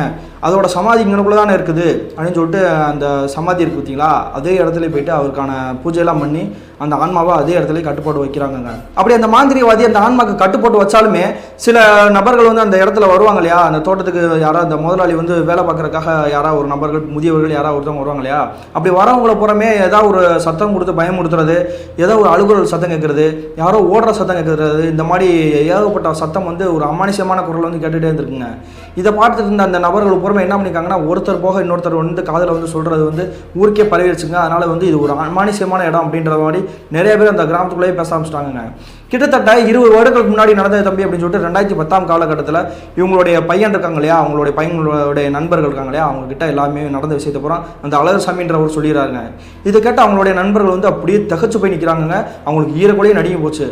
Speaker 1: அதோட சமாதி இங்கனக்குள்ள தானே இருக்குது. அப்படின்னு சொல்லிட்டு அந்த சமாதி இருக்கு பார்த்தீங்களா? அதே இடத்துல போயிட்டு அவருக்கான பூஜையெல்லாம் பண்ணி அந்த ஆன்மாவை அதே இடத்துல கட்டுப்பாடு வைக்கிறாங்கங்க. அப்படி அந்த மாந்திரியவாதி அந்த ஆன்மாக்கு கட்டுப்பாடு வச்சாலுமே சில நபர்கள் வந்து அந்த இடத்துல வருவாங்க இல்லையா? அந்த தோட்டத்துக்கு யாராவது அந்த முதலாளி வந்து வேலை பார்க்கறதுக்காக யாராவது ஒரு நபர்கள் முதியவர்கள் யாராவது ஒருத்தவங்க வருவாங்க இல்லையா? அப்படி வரவங்கள புறமே ஏதாவது ஒரு சத்தம் கொடுத்து பயமுறுத்துறது ஏதோ ஒரு அழுகுறல் சத்தம் கேட்கறது யாரோ ஓடுற சத்தம் கேட்கறது இந்த மாதிரி ஏகப்பட்ட சத்தம் வந்து ஒரு அமானுஷமான குரல் வந்து கேட்டுகிட்டே இருந்திருக்குங்க. இதை பார்த்துட்டு இருந்த அந்த நபர்கள் புறமே என்ன பண்ணியிருக்காங்கன்னா ஒருத்தர் போக இன்னொருத்தர் வந்து காதில் வந்து சொல்கிறது வந்து ஊருக்கே பரவிடுச்சுங்க அதனால் வந்து இது ஒரு அமானுஷமான இடம் அப்படின்ற மாதிரி நிறைய பேர் அந்த கிராமத்துக்குள்ளேயே பேச ஆரம்பிச்சிட்டாங்க கிட்டத்தட்ட இருபது வருடங்களுக்கு முன்னாடி நடந்தது தம்பி அப்படின்னு சொல்லிட்டு ரெண்டாயிரத்தி பத்தாம் காலகட்டத்தில் இவங்களுடைய பையன் இருக்காங்க இல்லையா அவங்களுடைய பையனுடைய நண்பர்கள் இருக்காங்க இல்லையா அவங்க கிட்ட எல்லாமே நடந்த விஷயத்தை பூரா அந்த அழகசாமின்றவர் சொல்லிடுறாருங்க. இதை கேட்டு அவங்களுடைய நண்பர்கள் வந்து அப்படியே தகச்சு போய் நிற்கிறாங்க அவங்களுக்கு ஈரக்குலையே நடுங்கி போச்சு.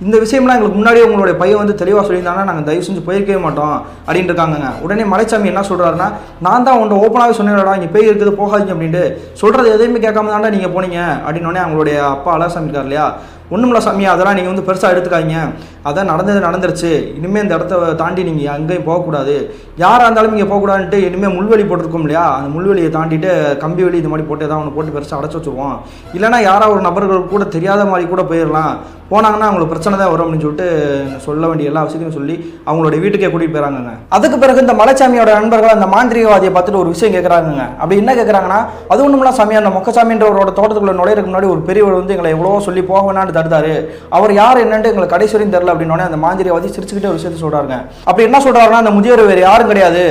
Speaker 1: இந்த விஷயம்லாம் எங்களுக்கு முன்னாடியே உங்களுடைய பையன் வந்து தெளிவாக சொல்லியிருந்தாங்கன்னா நாங்கள் தயவு செஞ்சு போயிருக்கவே மாட்டோம் அப்படின்ட்டு இருக்காங்கங்க உடனே மலைச்சாமி என்ன சொல்கிறாருன்னா நான் தான் உன்ட்ட ஓப்பனாகவே சொன்னேன்டா இங்கே பேய் இருக்குது போகாதீங்க அப்படின்ட்டு. சொல்கிறது எதையுமே கேட்காம தாண்டா நீங்கள் போனீங்க. அப்படின்னு உடனே அவங்களுடைய அப்பா அழகசாமி இருக்கார் இல்லையா? ஒன்றுமில்ல சாமி அதெல்லாம் நீங்கள் வந்து பெருசாக எடுத்துக்காதீங்க. அதான் நடந்தது நடந்துருச்சு. இனிமேல் இந்த இடத்த தாண்டி நீங்கள் அங்கேயும் போகக்கூடாது. யாராக இருந்தாலும் இங்கே போகக்கூடாதுன்ட்டு இனிமேல் முள்வெளி போட்டிருக்கோம் இல்லையா? அந்த முள்வெளியை தாண்டிட்டு கம்பி வெளி இந்த மாதிரி போட்டு ஏதாவது ஒன்று போட்டு பெருசாக அடைச்சி வச்சுருவோம். இல்லைன்னா யாராவது ஒரு நபர்கள் கூட தெரியாத மாதிரி கூட போயிடலாம். போனாங்கன்னா அவங்களுக்கு பிரச்சனை தான் வரும் அப்படின்னு சொல்லிட்டு சொல்ல வேண்டிய எல்லா விஷயத்தையும் சொல்லி அவங்களுடைய வீட்டுக்கே கூட்டிகிட்டு போயிறாங்கங்க. அதுக்கு பிறகு இந்த மலைச்சாமியோட நண்பர்கள் அந்த மாந்திரிகவாதியை பார்த்துட்டு ஒரு விஷயம் கேட்குறாங்கங்க அப்படி என்ன கேட்குறாங்கன்னா அது ஒன்றும்லாம் சாமி அந்த மொக்கசாமின்றவரோட தோட்டத்துக்குள்ள நுழையிறதுக்கு முன்னாடி ஒரு பெரியவர் வந்து எங்களை எவ்வளோ சொல்லி போக வேணான்னு தடுத்தாரு. அவர் யார் என்னன்ட்டு எங்களை கடைசி வரையும் தெரில அப்படின்னோடனே அந்த மாந்திரிகவாதி சிரிச்சுக்கிட்டே ஒரு விஷயத்த சொல்றாருங்க. அப்படி என்ன சொல்றாருன்னா அந்த முதியவர் வேறு யாரும் கிடையாது.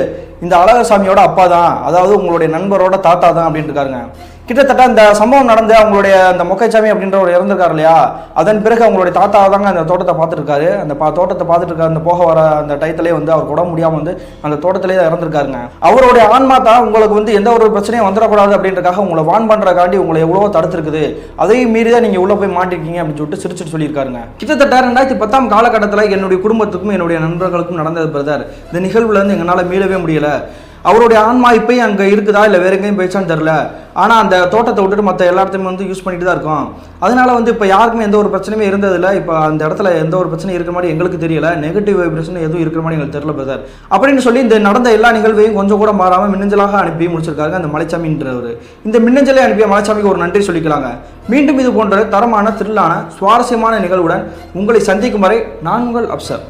Speaker 1: இந்த அழகசாமியோட அப்பா தான். அதாவது உங்களுடைய நண்பரோட தாத்தா தான் அப்படின்னு இருக்காருங்க. கிட்டத்தட்ட அந்த சம்பவம் நடந்து அவங்களுடைய அந்த மொக்கைச்சாமி அப்படின்றவர் இறந்துருக்கார் இல்லையா? அதன் பிறகு அவங்களுடைய தாத்தா தாங்க அந்த தோட்டத்தை பார்த்துருக்காரு அந்த பா தோட்டத்தை பார்த்துட்டு இருக்காரு அந்த போக வர அந்த டயத்திலே வந்து அவர் உடம்பு முடியாமல் வந்து அந்த தோட்டத்திலே தான் இறந்துருக்காருங்க. அவருடைய ஆன்மா தான் உங்களுக்கு வந்து எந்த ஒரு பிரச்சனையும் வந்துடக்கூடாது அப்படின்றக்காக உங்களை வான் பண்ணுறக்காண்டி உங்களை எவ்வளோ தடுத்துருக்குது. அதையும் மீறி தான் நீங்கள் உள்ளே போய் மாட்டிருக்கீங்க அப்படின்னு சொல்லிட்டு சிரிச்சிட்டு சொல்லியிருக்காருங்க. கிட்டத்தட்ட ரெண்டாயிரத்தி பத்தாம் காலகட்டத்தில் என்னுடைய குடும்பத்துக்கும் என்னுடைய நண்பர்களுக்கும் நடந்தது பிரதர். இந்த நிகழ்வுலேருந்து எங்களால் மீளவே முடியலை. அவருடைய ஆன்மா இப்பயும் அங்கே இருக்குதா இல்லை வேற எங்கேயும் போயிடுச்சான்னு தெரில ஆனால் அந்த தோட்டத்தை விட்டுட்டு மற்ற எல்லா இடத்தையுமே வந்து யூஸ் பண்ணிட்டு தான் இருக்கோம். அதனால வந்து இப்போ யாருக்குமே எந்த ஒரு பிரச்சனையுமே இருந்ததில்ல இப்போ அந்த இடத்துல எந்த ஒரு பிரச்சனையும் இருக்கிற மாதிரி எங்களுக்கு தெரியல. நெகட்டிவ் வைப்ரேஷன் எதுவும் இருக்கிற மாதிரி எங்களுக்கு தெரியல பிரதர் அப்படின்னு சொல்லி இந்த நடந்த எல்லா நிகழ்வையும் கொஞ்சம் கூட மாறாமல் மின்னஞ்சலாக அனுப்பி முடிச்சிருக்காங்க அந்த மலைச்சாமின்றவர். இந்த மின்னஞ்சலை அனுப்பிய மலைச்சாமிக்கு ஒரு நன்றி சொல்லிக்கலாங்க. மீண்டும் இது போன்ற தரமான த்ரில்லான சுவாரஸ்யமான நிகழ்வுடன் உங்களை சந்திக்கும் வரை நான் உங்கள் அப்சர்.